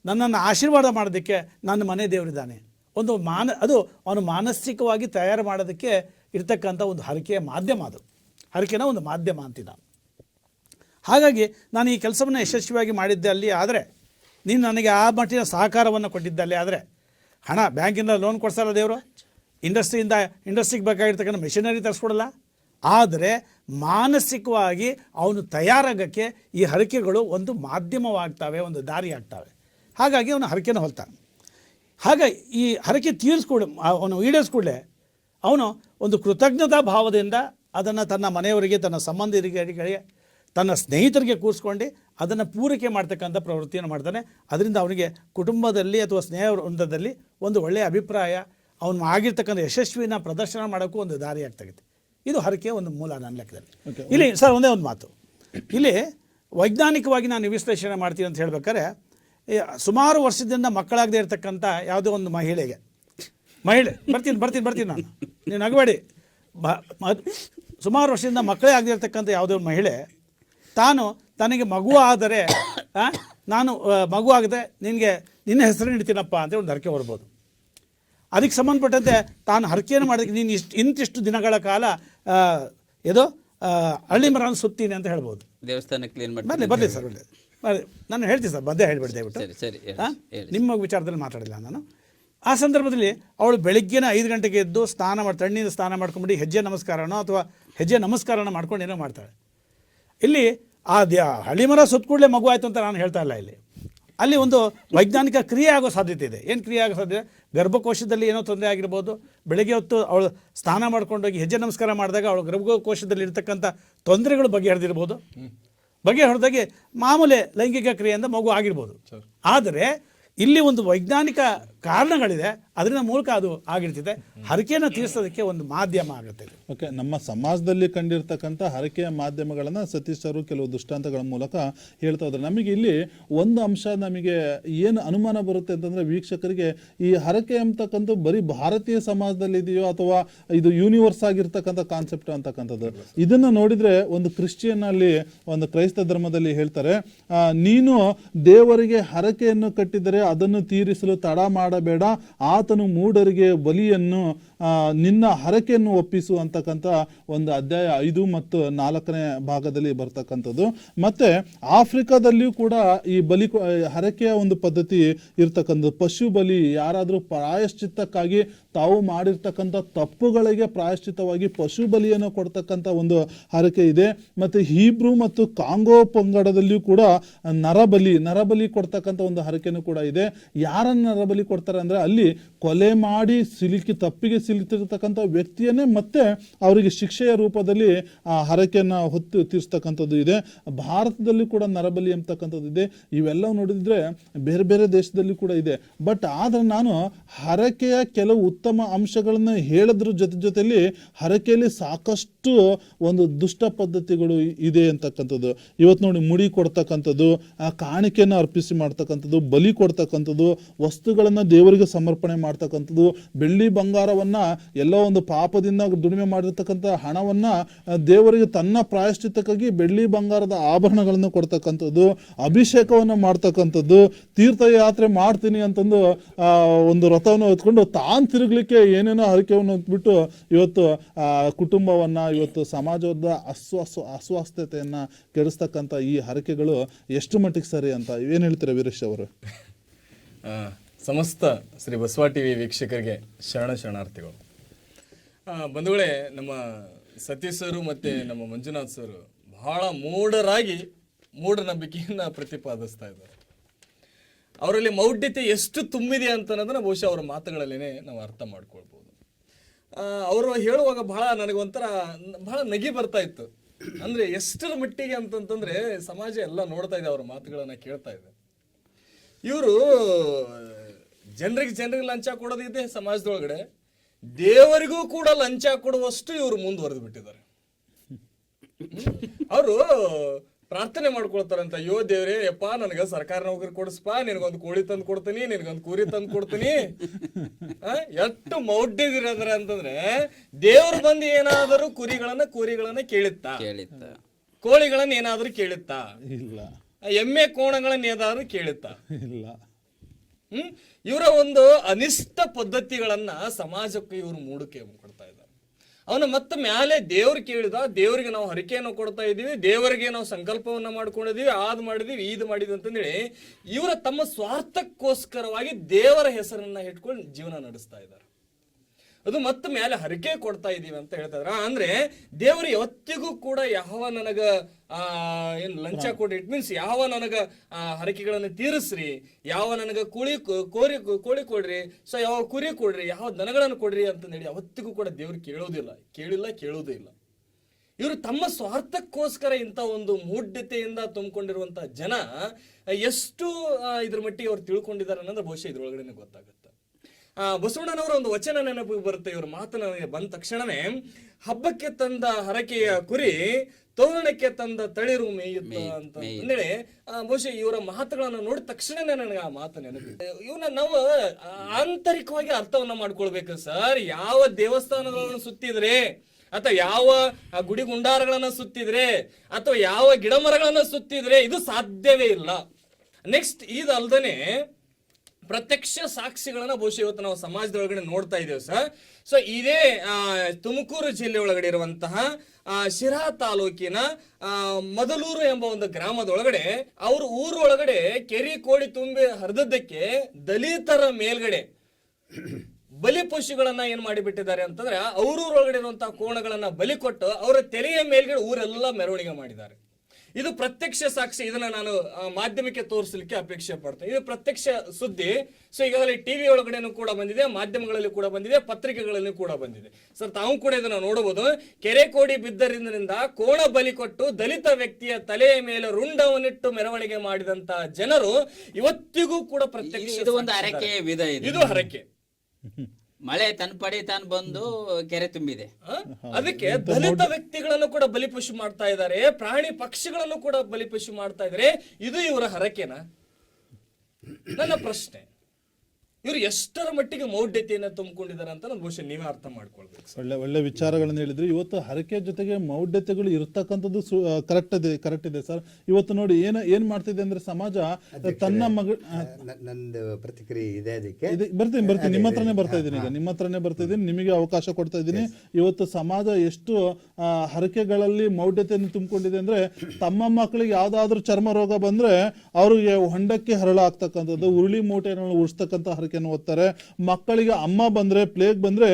ನನ್ನನ್ನು ಆಶೀರ್ವಾದ ಮಾಡೋದಕ್ಕೆ ನನ್ನ ಮನೆ ದೇವರಿದ್ದಾನೆ. ಒಂದು ಮಾನ, ಅದು ಅವನು ಮಾನಸಿಕವಾಗಿ ತಯಾರು ಮಾಡೋದಕ್ಕೆ ಇರ್ತಕ್ಕಂಥ ಒಂದು ಹರಕೆಯ ಮಾಧ್ಯಮ ಅದು. ಹರಕೆನ ಒಂದು ಮಾಧ್ಯಮ ಅಂತಿದ್ದ ಹಾಗಾಗಿ ನಾನು ಈ ಕೆಲಸವನ್ನು ಯಶಸ್ವಿಯಾಗಿ ಮಾಡಿದ್ದೆ ಅಲ್ಲಿ, ಆದರೆ ನೀನು ನನಗೆ ಆ ಮಟ್ಟಿನ ಸಹಕಾರವನ್ನು ಕೊಟ್ಟಿದ್ದಲ್ಲಿ ಆದರೆ ಹಣ ಬ್ಯಾಂಕಿಂದ ಲೋನ್ ಕೊಡ್ಸಲ್ಲ ದೇವರು. ಇಂಡಸ್ಟ್ರಿಯಿಂದ, ಇಂಡಸ್ಟ್ರಿಗೆ ಬೇಕಾಗಿರ್ತಕ್ಕಂಥ ಮೆಷಿನರಿ ತರಿಸ್ಕೊಡಲ್ಲ. ಆದರೆ ಮಾನಸಿಕವಾಗಿ ಅವನು ತಯಾರಾಗಕ್ಕೆ ಈ ಹರಕೆಗಳು ಒಂದು ಮಾಧ್ಯಮವಾಗ್ತವೆ, ಒಂದು ದಾರಿ ಆಗ್ತವೆ ಹಾಗಾಗಿ ಅವನು ಹರಕೆನ ಹೊಲ್ತಾನೆ. ಹಾಗೆ ಈ ಹರಕೆ ತೀರಿಸ್ಕೊಡ್ ಅವನು ಈಡೇರಿಸ್ಕೊಳ್ಳೆ ಅವನು ಒಂದು ಕೃತಜ್ಞತಾ ಭಾವದಿಂದ ಅದನ್ನು ತನ್ನ ಮನೆಯವರಿಗೆ ತನ್ನ ಸಂಬಂಧಿಕರಿಗೆ ತನ್ನ ಸ್ನೇಹಿತರಿಗೆ ಕೂರಿಸ್ಕೊಂಡು ಅದನ್ನು ಪೂರೈಕೆ ಮಾಡ್ತಕ್ಕಂಥ ಪ್ರವೃತ್ತಿಯನ್ನು ಮಾಡ್ತಾನೆ. ಅದರಿಂದ ಅವನಿಗೆ ಕುಟುಂಬದಲ್ಲಿ ಅಥವಾ ಸ್ನೇಹ ವೃಂದದಲ್ಲಿ ಒಂದು ಒಳ್ಳೆಯ ಅಭಿಪ್ರಾಯ ಅವನು ಆಗಿರ್ತಕ್ಕಂಥ ಯಶಸ್ವಿನ ಪ್ರದರ್ಶನ ಮಾಡೋಕ್ಕೂ ಒಂದು ದಾರಿ ಇದು ಹರಕೆಯ ಒಂದು ಮೂಲ ನನ್ನ ಲೆಕ್ಕದಲ್ಲಿ. ಇಲ್ಲಿ ಸರ್ ಒಂದೇ ಒಂದು ಮಾತು. ಇಲ್ಲಿ ವೈಜ್ಞಾನಿಕವಾಗಿ ನಾನು ವಿಶ್ಲೇಷಣೆ ಮಾಡ್ತೀನಿ ಅಂತ ಹೇಳ್ಬೇಕಾದ್ರೆ ಸುಮಾರು ವರ್ಷದಿಂದ ಮಕ್ಕಳಾಗದೇ ಇರತಕ್ಕಂಥ ಯಾವುದೋ ಒಂದು ಮಹಿಳೆಗೆ ಮಹಿಳೆ ಬರ್ತೀನಿ ಬರ್ತೀನಿ ಬರ್ತೀನಿ ನಾನು. ನೀನು ನಗಬೇಡಿ. ಸುಮಾರು ವರ್ಷದಿಂದ ಮಕ್ಕಳೇ ಆಗದಿರ್ತಕ್ಕಂಥ ಯಾವುದೇ ಒಂದು ಮಹಿಳೆ ತಾನು ತನಗೆ ಮಗು ಆದರೆ ನಾನು ಮಗು ಆಗದೆ ನಿನಗೆ ನಿನ್ನ ಹೆಸರು ಇಡ್ತೀನಪ್ಪ ಅಂತ ಒಂದು ಹರಕೆ ಬರ್ಬೋದು ಅದಕ್ಕೆ ಸಂಬಂಧಪಟ್ಟಂತೆ ತಾನು ಹರಕೆಯನ್ನು ಮಾಡಿದ ನೀನು ಇಷ್ಟು ಇಂತಿಷ್ಟು ದಿನಗಳ ಕಾಲ ಇದು ಹಳ್ಳಿ ಮರ ಸುತ್ತೀನಿ ಅಂತ ಹೇಳ್ಬೋದು. ದೇವಸ್ಥಾನ ಕ್ಲೀನ್ ಬರಲಿ ಮಾಡಿ ಬರಲಿ ಸರ್ ಬರಲಿ. ನಾನು ಹೇಳ್ತೀನಿ ಸರ್ ಬಂದೇ ಹೇಳ್ಬಿಡಿ ದಯವಿಟ್ಟು. ಸರಿ ನಿಮ್ಮ ವಿಚಾರದಲ್ಲಿ ಮಾತಾಡಿಲ್ಲ ನಾನು. ಆ ಸಂದರ್ಭದಲ್ಲಿ ಅವಳು ಬೆಳಿಗ್ಗೆನ ಐದು ಗಂಟೆಗೆ ಎದ್ದು ಸ್ನಾನ ಮಾಡಿ ತಣ್ಣೀರು ಸ್ನಾನ ಮಾಡ್ಕೊಂಬಿಟ್ಟು ಹೆಜ್ಜೆ ನಮಸ್ಕಾರನೋ ಅಥವಾ ಹೆಜ್ಜೆ ನಮಸ್ಕಾರನ ಮಾಡ್ಕೊಂಡು ಏನೋ ಮಾಡ್ತಾಳೆ. ಇಲ್ಲಿ ಆ ದ್ಯ ಹಳಿಮರ ಸುತ್ತ ಕೂಡಲೇ ಮಗು ಆಯಿತು ಅಂತ ನಾನು ಹೇಳ್ತಾ ಇಲ್ಲ ಇಲ್ಲಿ. ಅಲ್ಲಿ ಒಂದು ವೈಜ್ಞಾನಿಕ ಕ್ರಿಯೆ ಆಗೋ ಸಾಧ್ಯತೆ ಇದೆ. ಏನು ಕ್ರಿಯೆ ಆಗೋ ಸಾಧ್ಯತೆ? ಗರ್ಭಕೋಶದಲ್ಲಿ ಏನೋ ತೊಂದರೆ ಆಗಿರ್ಬೋದು. ಬೆಳಗ್ಗೆ ಹೊತ್ತು ಅವಳು ಸ್ನಾನ ಮಾಡ್ಕೊಂಡೋಗಿ ಹೆಜ್ಜೆ ನಮಸ್ಕಾರ ಮಾಡಿದಾಗ ಅವಳು ಗರ್ಭಕೋಶದಲ್ಲಿ ಇರ್ತಕ್ಕಂಥ ತೊಂದರೆಗಳು ಬಗೆಹರಿದಿರ್ಬೋದು. ಹೊಡೆದಾಗೆ ಮಾಮೂಲಿ ಲೈಂಗಿಕ ಕ್ರಿಯೆಯಿಂದ ಮಗು ಆಗಿರ್ಬೋದು. ಆದರೆ ಇಲ್ಲಿ ಒಂದು ವೈಜ್ಞಾನಿಕ ಕಾರಣಗಳಿದೆ, ಅದರಿಂದ ಮೂಲಕ ಅದು ಆಗಿರ್ತಿದೆ ಹರಕೆಯನ್ನು ತೀರಿಸೋದಕ್ಕೆ ಒಂದು ಮಾಧ್ಯಮ ಆಗುತ್ತೆ. ಓಕೆ, ನಮ್ಮ ಸಮಾಜದಲ್ಲಿ ಕಂಡಿರ್ತಕ್ಕಂಥ ಹರಕೆಯ ಮಾಧ್ಯಮಗಳನ್ನು ಸತೀಶ್ ಅವರು ಕೆಲವು ದೃಷ್ಟಾಂತಗಳ ಮೂಲಕ ಹೇಳ್ತಾ ಹೋದ್ರೆ. ನಮಗೆ ಇಲ್ಲಿ ಒಂದು ಅಂಶ ನಮಗೆ ಏನು ಅನುಮಾನ ಬರುತ್ತೆ ಅಂತಂದ್ರೆ ವೀಕ್ಷಕರಿಗೆ ಈ ಹರಕೆ ಅಂತಕ್ಕಂಥ ಬರೀ ಭಾರತೀಯ ಸಮಾಜದಲ್ಲಿ ಇದೆಯೋ ಅಥವಾ ಇದು ಯೂನಿವರ್ಸ್ ಆಗಿರ್ತಕ್ಕಂಥ ಕಾನ್ಸೆಪ್ಟ್ ಅಂತಕ್ಕಂಥದ್ದು. ಇದನ್ನ ನೋಡಿದ್ರೆ ಒಂದು ಕ್ರಿಶ್ಚಿಯನ್ ಅಲ್ಲಿ ಒಂದು ಕ್ರೈಸ್ತ ಧರ್ಮದಲ್ಲಿ ಹೇಳ್ತಾರೆ ನೀನು ದೇವರಿಗೆ ಹರಕೆಯನ್ನು ಕಟ್ಟಿದರೆ ಅದನ್ನು ತೀರಿಸಲು ತಡ ಮಾಡಬೇಡ. ಆತನು ಮೂಢರಿಗೆ ಬಲಿಯನ್ನು ನಿನ್ನ ಹರಕೆಯನ್ನು ಒಪ್ಪಿಸು ಅಂತಕ್ಕಂಥ ಒಂದು ಅಧ್ಯಾಯ ಐದು ಮತ್ತು ನಾಲ್ಕನೇ ಭಾಗದಲ್ಲಿ ಬರ್ತಕ್ಕಂಥದ್ದು. ಮತ್ತೆ ಆಫ್ರಿಕಾದಲ್ಲಿಯೂ ಕೂಡ ಈ ಬಲಿ ಹರಕೆಯ ಒಂದು ಪದ್ಧತಿ ಇರ್ತಕ್ಕಂಥದ್ದು. ಪಶು ಬಲಿ ಯಾರಾದರೂ ಪ್ರಾಯಶ್ಚಿತ್ತಕ್ಕಾಗಿ ತಾವು ಮಾಡಿರ್ತಕ್ಕಂಥ ತಪ್ಪುಗಳಿಗೆ ಪ್ರಾಯಶ್ಚಿತ್ತವಾಗಿ ಪಶು ಬಲಿಯನ್ನು ಕೊಡ್ತಕ್ಕಂಥ ಒಂದು ಹರಕೆ ಇದೆ. ಮತ್ತು ಹೀಬ್ರೂ ಮತ್ತು ಕಾಂಗೋ ಪಂಗಡದಲ್ಲಿಯೂ ಕೂಡ ನರಬಲಿ ನರಬಲಿ ಕೊಡ್ತಕ್ಕಂಥ ಒಂದು ಹರಕೆಯೂ ಕೂಡ ಇದೆ. ಯಾರನ್ನು ನರಬಲಿ ಕೊಡ್ತಾರೆ ಅಂದರೆ ಅಲ್ಲಿ ಕೊಲೆ ಮಾಡಿ ಸಿಲುಕಿ ತಪ್ಪಿಗೆ ಸಿಲುಕಿರ್ತಕ್ಕಂಥ ವ್ಯಕ್ತಿಯನ್ನೇ ಮತ್ತೆ ಅವರಿಗೆ ಶಿಕ್ಷೆಯ ರೂಪದಲ್ಲಿ, ಆ, ಹರಕೆಯನ್ನು ಹೊತ್ತು ತೀರಿಸ್ತಕ್ಕಂಥದ್ದು ಇದೆ. ಭಾರತದಲ್ಲಿ ಕೂಡ ನರಬಲಿ ಎಂಬತಕ್ಕಂಥದ್ದು ಇದೆ. ಇವೆಲ್ಲವೂ ನೋಡಿದ್ರೆ ಬೇರೆ ಬೇರೆ ದೇಶದಲ್ಲಿ ಕೂಡ ಇದೆ. ಬಟ್ ಆದ್ರೆ ನಾನು ಹರಕೆಯ ಕೆಲವು ಉತ್ತಮ ಅಂಶಗಳನ್ನು ಹೇಳೋದ್ರ ಜೊತೆ ಜೊತೆಯಲ್ಲಿ ಹರಕೆಯಲ್ಲಿ ಸಾಕಷ್ಟು ಒಂದು ದುಷ್ಟ ಪದ್ಧತಿಗಳು ಇದೆ ಅಂತಕ್ಕಂಥದ್ದು. ಇವತ್ತು ನೋಡಿ ಮುಡಿ ಕೊಡ್ತಕ್ಕಂಥದ್ದು, ಆ, ಕಾಣಿಕೆಯನ್ನು ಅರ್ಪಿಸಿ ಮಾಡ್ತಕ್ಕಂಥದ್ದು, ಬಲಿ ಕೊಡ್ತಕ್ಕಂಥದ್ದು, ವಸ್ತುಗಳನ್ನು ದೇವರಿಗೆ ಸಮರ್ಪಣೆ ಮಾಡ್ತಕ್ಕಂಥದ್ದು, ಬೆಳ್ಳಿ ಬಂಗಾರವನ್ನ ಎಲ್ಲೋ ಒಂದು ಪಾಪದಿಂದ ದುಡಿಮೆ ಮಾಡಿರ್ತಕ್ಕಂಥ ಹಣವನ್ನ ದೇವರಿಗೆ ತನ್ನ ಪ್ರಾಯಶ್ಚಿತ್ತಕ್ಕಾಗಿ ಬೆಳ್ಳಿ ಬಂಗಾರದ ಆಭರಣಗಳನ್ನು ಕೊಡ್ತಕ್ಕಂಥದ್ದು, ಅಭಿಷೇಕವನ್ನು ಮಾಡ್ತಕ್ಕಂಥದ್ದು, ತೀರ್ಥಯಾತ್ರೆ ಮಾಡ್ತೀನಿ ಅಂತಂದು ಒಂದು ರಥವನ್ನು ಹೊತ್ಕೊಂಡು ತಾನು ತಿರುಗಲಿಕ್ಕೆ ಏನೇನೋ ಹರಿಕೆಯನ್ನು ಹೊತ್ಬಿಟ್ಟು ಇವತ್ತು ಕುಟುಂಬವನ್ನು, ಇವತ್ತು ಸಮಾಜದ ಅಸ್ವಸ್ವ ಅಸ್ವಸ್ಥತೆಯನ್ನು ಕೆಡಿಸ್ತಕ್ಕಂಥ ಈ ಹರಕೆಗಳು ಎಷ್ಟು ಮಟ್ಟಿಗೆ ಸರಿ ಅಂತ ಏನು ಹೇಳ್ತೀರಾ ವೀರೇಶ್ ಅವರು? <laughs> ಸಮಸ್ತ ಶ್ರೀ ಬಸವ ಟಿವಿ ವೀಕ್ಷಕರಿಗೆ ಶರಣ ಶರಣಾರ್ಥಿಗಳು. ಬಂಧುಗಳೇ, ನಮ್ಮ ಸತೀಶ್ ಸರು ಮತ್ತು ನಮ್ಮ ಮಂಜುನಾಥ್ ಸರು ಬಹಳ ಮೂಢರಾಗಿ ಮೂಢನಂಬಿಕೆಯನ್ನು ಪ್ರತಿಪಾದಿಸ್ತಾ ಇದ್ದಾರೆ. ಅವರಲ್ಲಿ ಮೌಢ್ಯತೆ ಎಷ್ಟು ತುಂಬಿದೆ ಅಂತ ಅನ್ನೋದನ್ನ ಬಹುಶಃ ಅವರ ಮಾತುಗಳಲ್ಲೇ ನಾವು ಅರ್ಥ ಮಾಡ್ಕೊಳ್ಬೋದು. ಅವರು ಹೇಳುವಾಗ ಬಹಳ ನನಗೊಂಥರ ಬಹಳ ನಗಿ ಬರ್ತಾ ಇತ್ತು. ಅಂದರೆ ಎಷ್ಟರ ಮಟ್ಟಿಗೆ ಅಂತಂತಂದರೆ ಸಮಾಜ ಎಲ್ಲ ನೋಡ್ತಾ ಇದೆ ಅವರ ಮಾತುಗಳನ್ನು ಕೇಳ್ತಾ ಇದೆ. ಇವರು ಜನರಿಗೆ ಜನರಿಗೆ ಲಂಚ ಕೊಡೋದಿದೆ ಸಮಾಜದೊಳಗಡೆ. ದೇವರಿಗೂ ಕೂಡ ಲಂಚ ಕೊಡುವಷ್ಟು ಇವರು ಮುಂದುವರೆದು ಬಿಟ್ಟಿದ್ದಾರೆ. ಅವರು ಪ್ರಾರ್ಥನೆ ಮಾಡ್ಕೊಳ್ತಾರಂತ ಯೋ ದೇವ್ರೇ ಯಪ್ಪ ನನಗ ಸರ್ಕಾರ ನೌಕರಿ ಕೊಡಿಸ್ಪ ನಿನಗೊಂದು ಕೋಳಿ ತಂದು ಕೊಡ್ತೀನಿ ನಿನಗೊಂದು ಕುರಿ ತಂದು ಕೊಡ್ತೀನಿ. ಆ, ಎಷ್ಟು ಮೌಢ್ಯದಿರೋದ್ರ ಅಂತಂದ್ರೆ ದೇವ್ರು ಬಂದು ಏನಾದರೂ ಕುರಿಗಳನ್ನ ಕುರಿಗಳನ್ನ ಕೇಳಿತ್ತ? ಕೇಳಿತ್ತ. ಕೋಳಿಗಳನ್ನ ಏನಾದರೂ ಕೇಳುತ್ತಾ? ಇಲ್ಲ. ಎಮ್ಮೆ ಕೋಣಗಳನ್ನ ಏನಾದರೂ ಕೇಳುತ್ತಾ? ಇಲ್ಲ. ಇವರ ಒಂದು ಅನಿಷ್ಟ ಪದ್ಧತಿಗಳನ್ನ ಸಮಾಜಕ್ಕೆ ಇವರು ಮೂಡಕ್ಕೆ ಕೊಡ್ತಾ ಇದ್ದಾರೆ. ಅವನ ಮತ್ತೆ ಮ್ಯಾಲೆ ದೇವ್ರು ಕೇಳಿದ, ದೇವರಿಗೆ ನಾವು ಹರಿಕೆಯನ್ನು ಕೊಡ್ತಾ ಇದ್ದೀವಿ, ದೇವರಿಗೆ ನಾವು ಸಂಕಲ್ಪವನ್ನ ಮಾಡ್ಕೊಂಡಿದೀವಿ ಆದ್ ಮಾಡಿದೀವಿ, ಈದ್ ಮಾಡಿದ್ವಿ ಅಂತಂದೇಳಿ ಇವರ ತಮ್ಮ ಸ್ವಾರ್ಥಕ್ಕೋಸ್ಕರವಾಗಿ ದೇವರ ಹೆಸರನ್ನ ಇಟ್ಕೊಂಡು ಜೀವನ ನಡೆಸ್ತಾ ಇದ್ದಾರೆ. ಅದು ಮತ್ತೆ ಮೇಲೆ ಹರಿಕೆ ಕೊಡ್ತಾ ಇದೀವಿ ಅಂತ ಹೇಳ್ತಾರ ಅಂದ್ರೆ ದೇವರು ಯಾವತ್ತಿಗೂ ಕೂಡ ಯಾವ ನನಗ ಆ ಏನ್ ಲಂಚ ಕೊಡಿ ಇಟ್ ಮೀನ್ಸ್ ಯಾವ ನನಗ ಆ ಹರಕೆಗಳನ್ನು ತೀರಿಸ್ರಿ. ಯಾವ ನನಗ ಕೋಳಿ ಕೋರಿ ಕೋಳಿ ಕೊಡ್ರಿ. ಸೊ ಯಾವ ಕುರಿ ಕೊಡ್ರಿ ಯಾವ ದನಗಳನ್ನು ಕೊಡ್ರಿ ಅಂತಂದೇಳಿ ಯಾವತ್ತಿಗೂ ಕೂಡ ದೇವ್ರು ಕೇಳೋದಿಲ್ಲ. ಕೇಳಿಲ್ಲ ಕೇಳೋದೇ ಇಲ್ಲ. ಇವರು ತಮ್ಮ ಸ್ವಾರ್ಥಕ್ಕೋಸ್ಕರ ಇಂಥ ಒಂದು ಮೂಢ್ಯತೆಯಿಂದ ತುಂಬಿಕೊಂಡಿರುವಂತಹ ಜನ ಎಷ್ಟು ಇದ್ರ ಮಟ್ಟಿಗೆ ಅವ್ರು ತಿಳ್ಕೊಂಡಿದ್ದಾರೆ ಅನ್ನೋದು ಬಹುಶಃ ಇದ್ರೊಳಗಡೆ ಗೊತ್ತಾಗುತ್ತೆ. ಬಸವಣ್ಣನವರ ಒಂದು ವಚನ ನೆನಪಿಗೆ ಬರುತ್ತೆ. ಇವ್ರ ಮಾತು ನನಗೆ ಬಂದ ತಕ್ಷಣವೇ ಹಬ್ಬಕ್ಕೆ ತಂದ ಹರಕೆಯ ಕುರಿ ತೋರಣಕ್ಕೆ ತಂದ ತಳಿರು ಮೇಯುತ್ತ ಅಂತ ಅಂದೇಳಿ ಆ, ಬಹುಶಃ ಇವರ ಮಾತುಗಳನ್ನ ನೋಡಿದ ತಕ್ಷಣನೇ ನನಗೆ ಆ ಮಾತು ನೆನಪಿದೆ. ಇವನ್ನ ನಾವು ಆಂತರಿಕವಾಗಿ ಅರ್ಥವನ್ನ ಮಾಡ್ಕೊಳ್ಬೇಕು ಸರ್. ಯಾವ ದೇವಸ್ಥಾನಗಳನ್ನು ಸುತ್ತಿದ್ರೆ ಅಥವಾ ಯಾವ ಗುಡಿ ಗುಂಡಾರಗಳನ್ನ ಸುತ್ತಿದ್ರೆ ಅಥವಾ ಯಾವ ಗಿಡ ಮರಗಳನ್ನ ಸುತ್ತಿದ್ರೆ ಇದು ಸಾಧ್ಯವೇ ಇಲ್ಲ. ನೆಕ್ಸ್ಟ್ ಇದಲ್ದನೆ ಪ್ರತ್ಯಕ್ಷ ಸಾಕ್ಷಿಗಳನ್ನ ಬಹುಶಃ ಇವತ್ತು ನಾವು ಸಮಾಜದೊಳಗಡೆ ನೋಡ್ತಾ ಇದ್ದೇವೆ ಸರ್ ಸೊ ಇದೇ ತುಮಕೂರು ಜಿಲ್ಲೆ ಒಳಗಡೆ ಇರುವಂತಹ ಶಿರಾ ತಾಲೂಕಿನ ಮದಲೂರು ಎಂಬ ಒಂದು ಗ್ರಾಮದೊಳಗಡೆ ಅವ್ರ ಊರೊಳಗಡೆ ಕೆರಿ ಕೋಡಿ ತುಂಬಿ ಹರಿದದ್ದಕ್ಕೆ ದಲಿತರ ಮೇಲ್ಗಡೆ ಬಲಿ ಪಶುಗಳನ್ನ ಏನ್ ಮಾಡಿಬಿಟ್ಟಿದ್ದಾರೆ ಅಂತಂದ್ರೆ ಅವ್ರೂರೊಳಗಡೆ ಇರುವಂತಹ ಕೋಣಗಳನ್ನ ಬಲಿ ಕೊಟ್ಟು ಅವರ ತೆರೆಯ ಮೇಲ್ಗಡೆ ಊರೆಲ್ಲ ಮೆರವಣಿಗೆ ಮಾಡಿದ್ದಾರೆ. ಇದು ಪ್ರತ್ಯಕ್ಷ ಸಾಕ್ಷಿ ಇದನ್ನ ನಾನು ಮಾಧ್ಯಮಕ್ಕೆ ತೋರಿಸಲಿಕ್ಕೆ ಅಪೇಕ್ಷೆ ಪಡ್ತೇನೆ. ಇದು ಪ್ರತ್ಯಕ್ಷ ಸುದ್ದಿ ಸೊ ಈಗಾಗಲೇ ಟಿವಿ ಒಳಗಡೆನೂ ಕೂಡ ಬಂದಿದೆ ಮಾಧ್ಯಮಗಳಲ್ಲಿ ಕೂಡ ಬಂದಿದೆ ಪತ್ರಿಕೆಗಳಲ್ಲಿ ಕೂಡ ಬಂದಿದೆ. ಸರ್ ತಾವು ಕೂಡ ಇದನ್ನ ನೋಡಬಹುದು. ಕೆರೆ ಕೋಡಿ ಬಿದ್ದರಿಂದ ಕೋಣ ಬಲಿ ಕೊಟ್ಟು ದಲಿತ ವ್ಯಕ್ತಿಯ ತಲೆಯ ಮೇಲೆ ರುಂಡವನ್ನಿಟ್ಟು ಮೆರವಣಿಗೆ ಮಾಡಿದಂತ ಜನರು ಇವತ್ತಿಗೂ ಕೂಡ ಪ್ರತ್ಯಕ್ಷ ಇದು ಒಂದು ಹರಕೆ ವಿಧ ಇದು. ಇದು ಹರಕೆ. ಮಳೆ ತನ್ನ ಪಡೆ ತಾನು ಬಂದು ಕೆರೆ ತುಂಬಿದೆ? ಅದಕ್ಕೆ ದಲಿತ ವ್ಯಕ್ತಿಗಳನ್ನು ಕೂಡ ಬಲಿಪಶು ಮಾಡ್ತಾ ಇದ್ದಾರೆ. ಪ್ರಾಣಿ ಪಕ್ಷಿಗಳನ್ನು ಕೂಡ ಬಲಿಪಶು ಮಾಡ್ತಾ ಇದ್ದಾರೆ. ಇದು ಇವರ ಹರಕೆನಾ? ನನ್ನ ಪ್ರಶ್ನೆ. ಇವರು ಎಷ್ಟರ ಮಟ್ಟಿಗೆ ಮೌಢ್ಯತೆಯನ್ನು ತುಂಬಿಕೊಂಡಿದ್ದಾರೆ ಅಂತ ನಾನು ಬಹುಶಃ ನೀವೇ ಅರ್ಥ ಮಾಡ್ಕೊಳ್ಬೇಕು. ಒಳ್ಳೆ ಒಳ್ಳೆ ವಿಚಾರಗಳನ್ನು ಹೇಳಿದ್ರು. ಇವತ್ತು ಹರಕೆ ಜೊತೆಗೆ ಮೌಢ್ಯತೆಗಳು ಇರತಕ್ಕಂಥದ್ದು ಕರೆಕ್ಟ್ ಇದೆ ಕರೆಕ್ಟ್ ಇದೆ ಸರ್. ಇವತ್ತು ನೋಡಿ ಏನ ಏನ್ ಮಾಡ್ತಿದೆ ಅಂದ್ರೆ ಸಮಾಜ ತನ್ನ ಮಗ ನಂದು ಪ್ರತಿಕ್ರಿಯೆ ಇದೆ ಅದಕ್ಕೆ. ಇದೆ ಬರ್ತೀನಿ ಬರ್ತೀನಿ. ನಿಮ್ಮ ಹತ್ರನೇ ಬರ್ತಾ ಇದ್ದೀನಿ ಈಗ. ನಿಮ್ಮ ಹತ್ರನೇ ಬರ್ತಾ ಇದ್ದೀನಿ. ನಿಮಗೆ ಅವಕಾಶ ಕೊಡ್ತಾ ಇದ್ದೀನಿ. ಇವತ್ತು ಸಮಾಜ ಎಷ್ಟು ಆ, ಹರಕೆಗಳಲ್ಲಿ ಮೌಢ್ಯತೆಯನ್ನು ತುಂಬಿಕೊಂಡಿದೆ ಅಂದ್ರೆ ತಮ್ಮ ಮಕ್ಕಳಿಗೆ ಯಾವ್ದಾದ್ರು ಚರ್ಮ ರೋಗ ಬಂದ್ರೆ ಅವ್ರಿಗೆ ಹೊಂಡಕ್ಕೆ ಹರಳ ಆಗ್ತಕ್ಕಂಥದ್ದು ಉರುಳಿ ಮೂಟೆಯನ್ನು ಉಳಿಸ್ತಕ್ಕಂಥ ಹರಕೆಯನ್ನು ಓದ್ತಾರೆ. ಮಕ್ಕಳಿಗೆ ಅಮ್ಮ ಬಂದ್ರೆ ಪ್ಲೇಗ್ ಬಂದ್ರೆ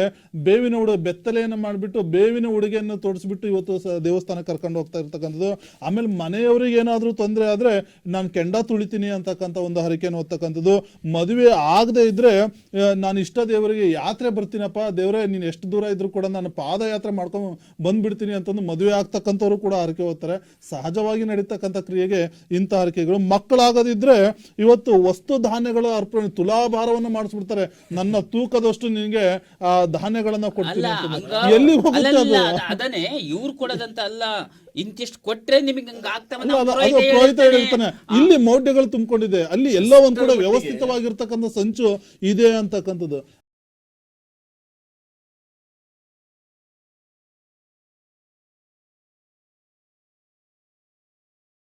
ಬೇವಿನ ಹುಡುಗ ಬೆತ್ತಲೆಯನ್ನು ಮಾಡಿಬಿಟ್ಟು ಬೇವಿನ ಉಡುಗೆಯನ್ನು ತೋರಿಸ್ಬಿಟ್ಟು ಇವತ್ತು ದೇವಸ್ಥಾನಕ್ಕೆ ದೇವಸ್ಥಾನ ಕರ್ಕೊಂಡು ಹೋಗ್ತಾ ಇರ್ತಕ್ಕಂಥದ್ದು. ಆಮೇಲೆ ಮನೆಯವರಿಗೆ ಏನಾದರೂ ತೊಂದರೆ ಆದ್ರೆ ನಾನು ಕೆಂಡ ತುಳಿತೀನಿ ಅಂತಕ್ಕಂಥ ಒಂದು ಹರಿಕೆಯನ್ನು ಓದ್ತಕ್ಕಂಥದ್ದು. ಮದುವೆ ಆಗದೆ ಇದ್ರೆ ಆ, ನಾನು ಇಷ್ಟ ದೇವರಿಗೆ ಯಾತ್ರೆ ಬರ್ತೀನಪ್ಪ ದೇವರೇ ನೀನು ಎಷ್ಟು ದೂರ ಇದ್ರು ಕೂಡ ನಾನು ಪಾದಯಾತ್ರೆ ಮಾಡ್ಕೊಂಡು ಬಂದ್ಬಿಡ್ತೀನಿ ಅಂತಂದು ಮದುವೆ ಆಗ್ತಕ್ಕಂಥವ್ರು ಕೂಡ ಹರಕೆ ಓದ್ತಾರೆ. ಸಹಜವಾಗಿ ನಡೀತಕ್ಕಂಥ ಕ್ರಿಯೆಗೆ ಇಂಥ ಹರಕೆಗಳು. ಮಕ್ಕಳಾಗದಿದ್ರೆ ಇವತ್ತು ವಸ್ತು ಧಾನ್ಯಗಳ ಅರ್ಪಣೆ ತುಲಾಭಾರವನ್ನು ಮಾಡಿಸ್ಬಿಡ್ತಾರೆ. ನನ್ನ ತೂಕದಷ್ಟು ನಿನಗೆ ಆ ಧಾನ್ಯಗಳನ್ನ ಕೊಡ್ತೀನಿ ಹಂಗ ಎಲ್ಲಿ ಹೋಗುತ್ತೆ ಅದು? ಅದನ್ನೇ ಇವ್ರು ಕೊಡದಂತ ಅಲ್ಲ. ಇಂತಿಷ್ಟು ಕೊಟ್ರೆ ನಿಮಗೆ ಹಂಗ ಆಗ್ತಾವ ಅಲ್ಲ, ಅದು- ಅದು ಪುರೋಹಿತ ಹೇಳಿರ್ತಾನೆ ಇಲ್ಲಿ ಮೌಢ್ಯಗಳು ತುಂಬಿಕೊಂಡಿದೆ. ಅಲ್ಲಿ ಎಲ್ಲ ಒಂದ್ ಕೂಡ ವ್ಯವಸ್ಥಿತವಾಗಿರ್ತಕ್ಕಂಥ ಸಂಚು ಇದೆ ಅಂತಕ್ಕಂಥದ್ದು.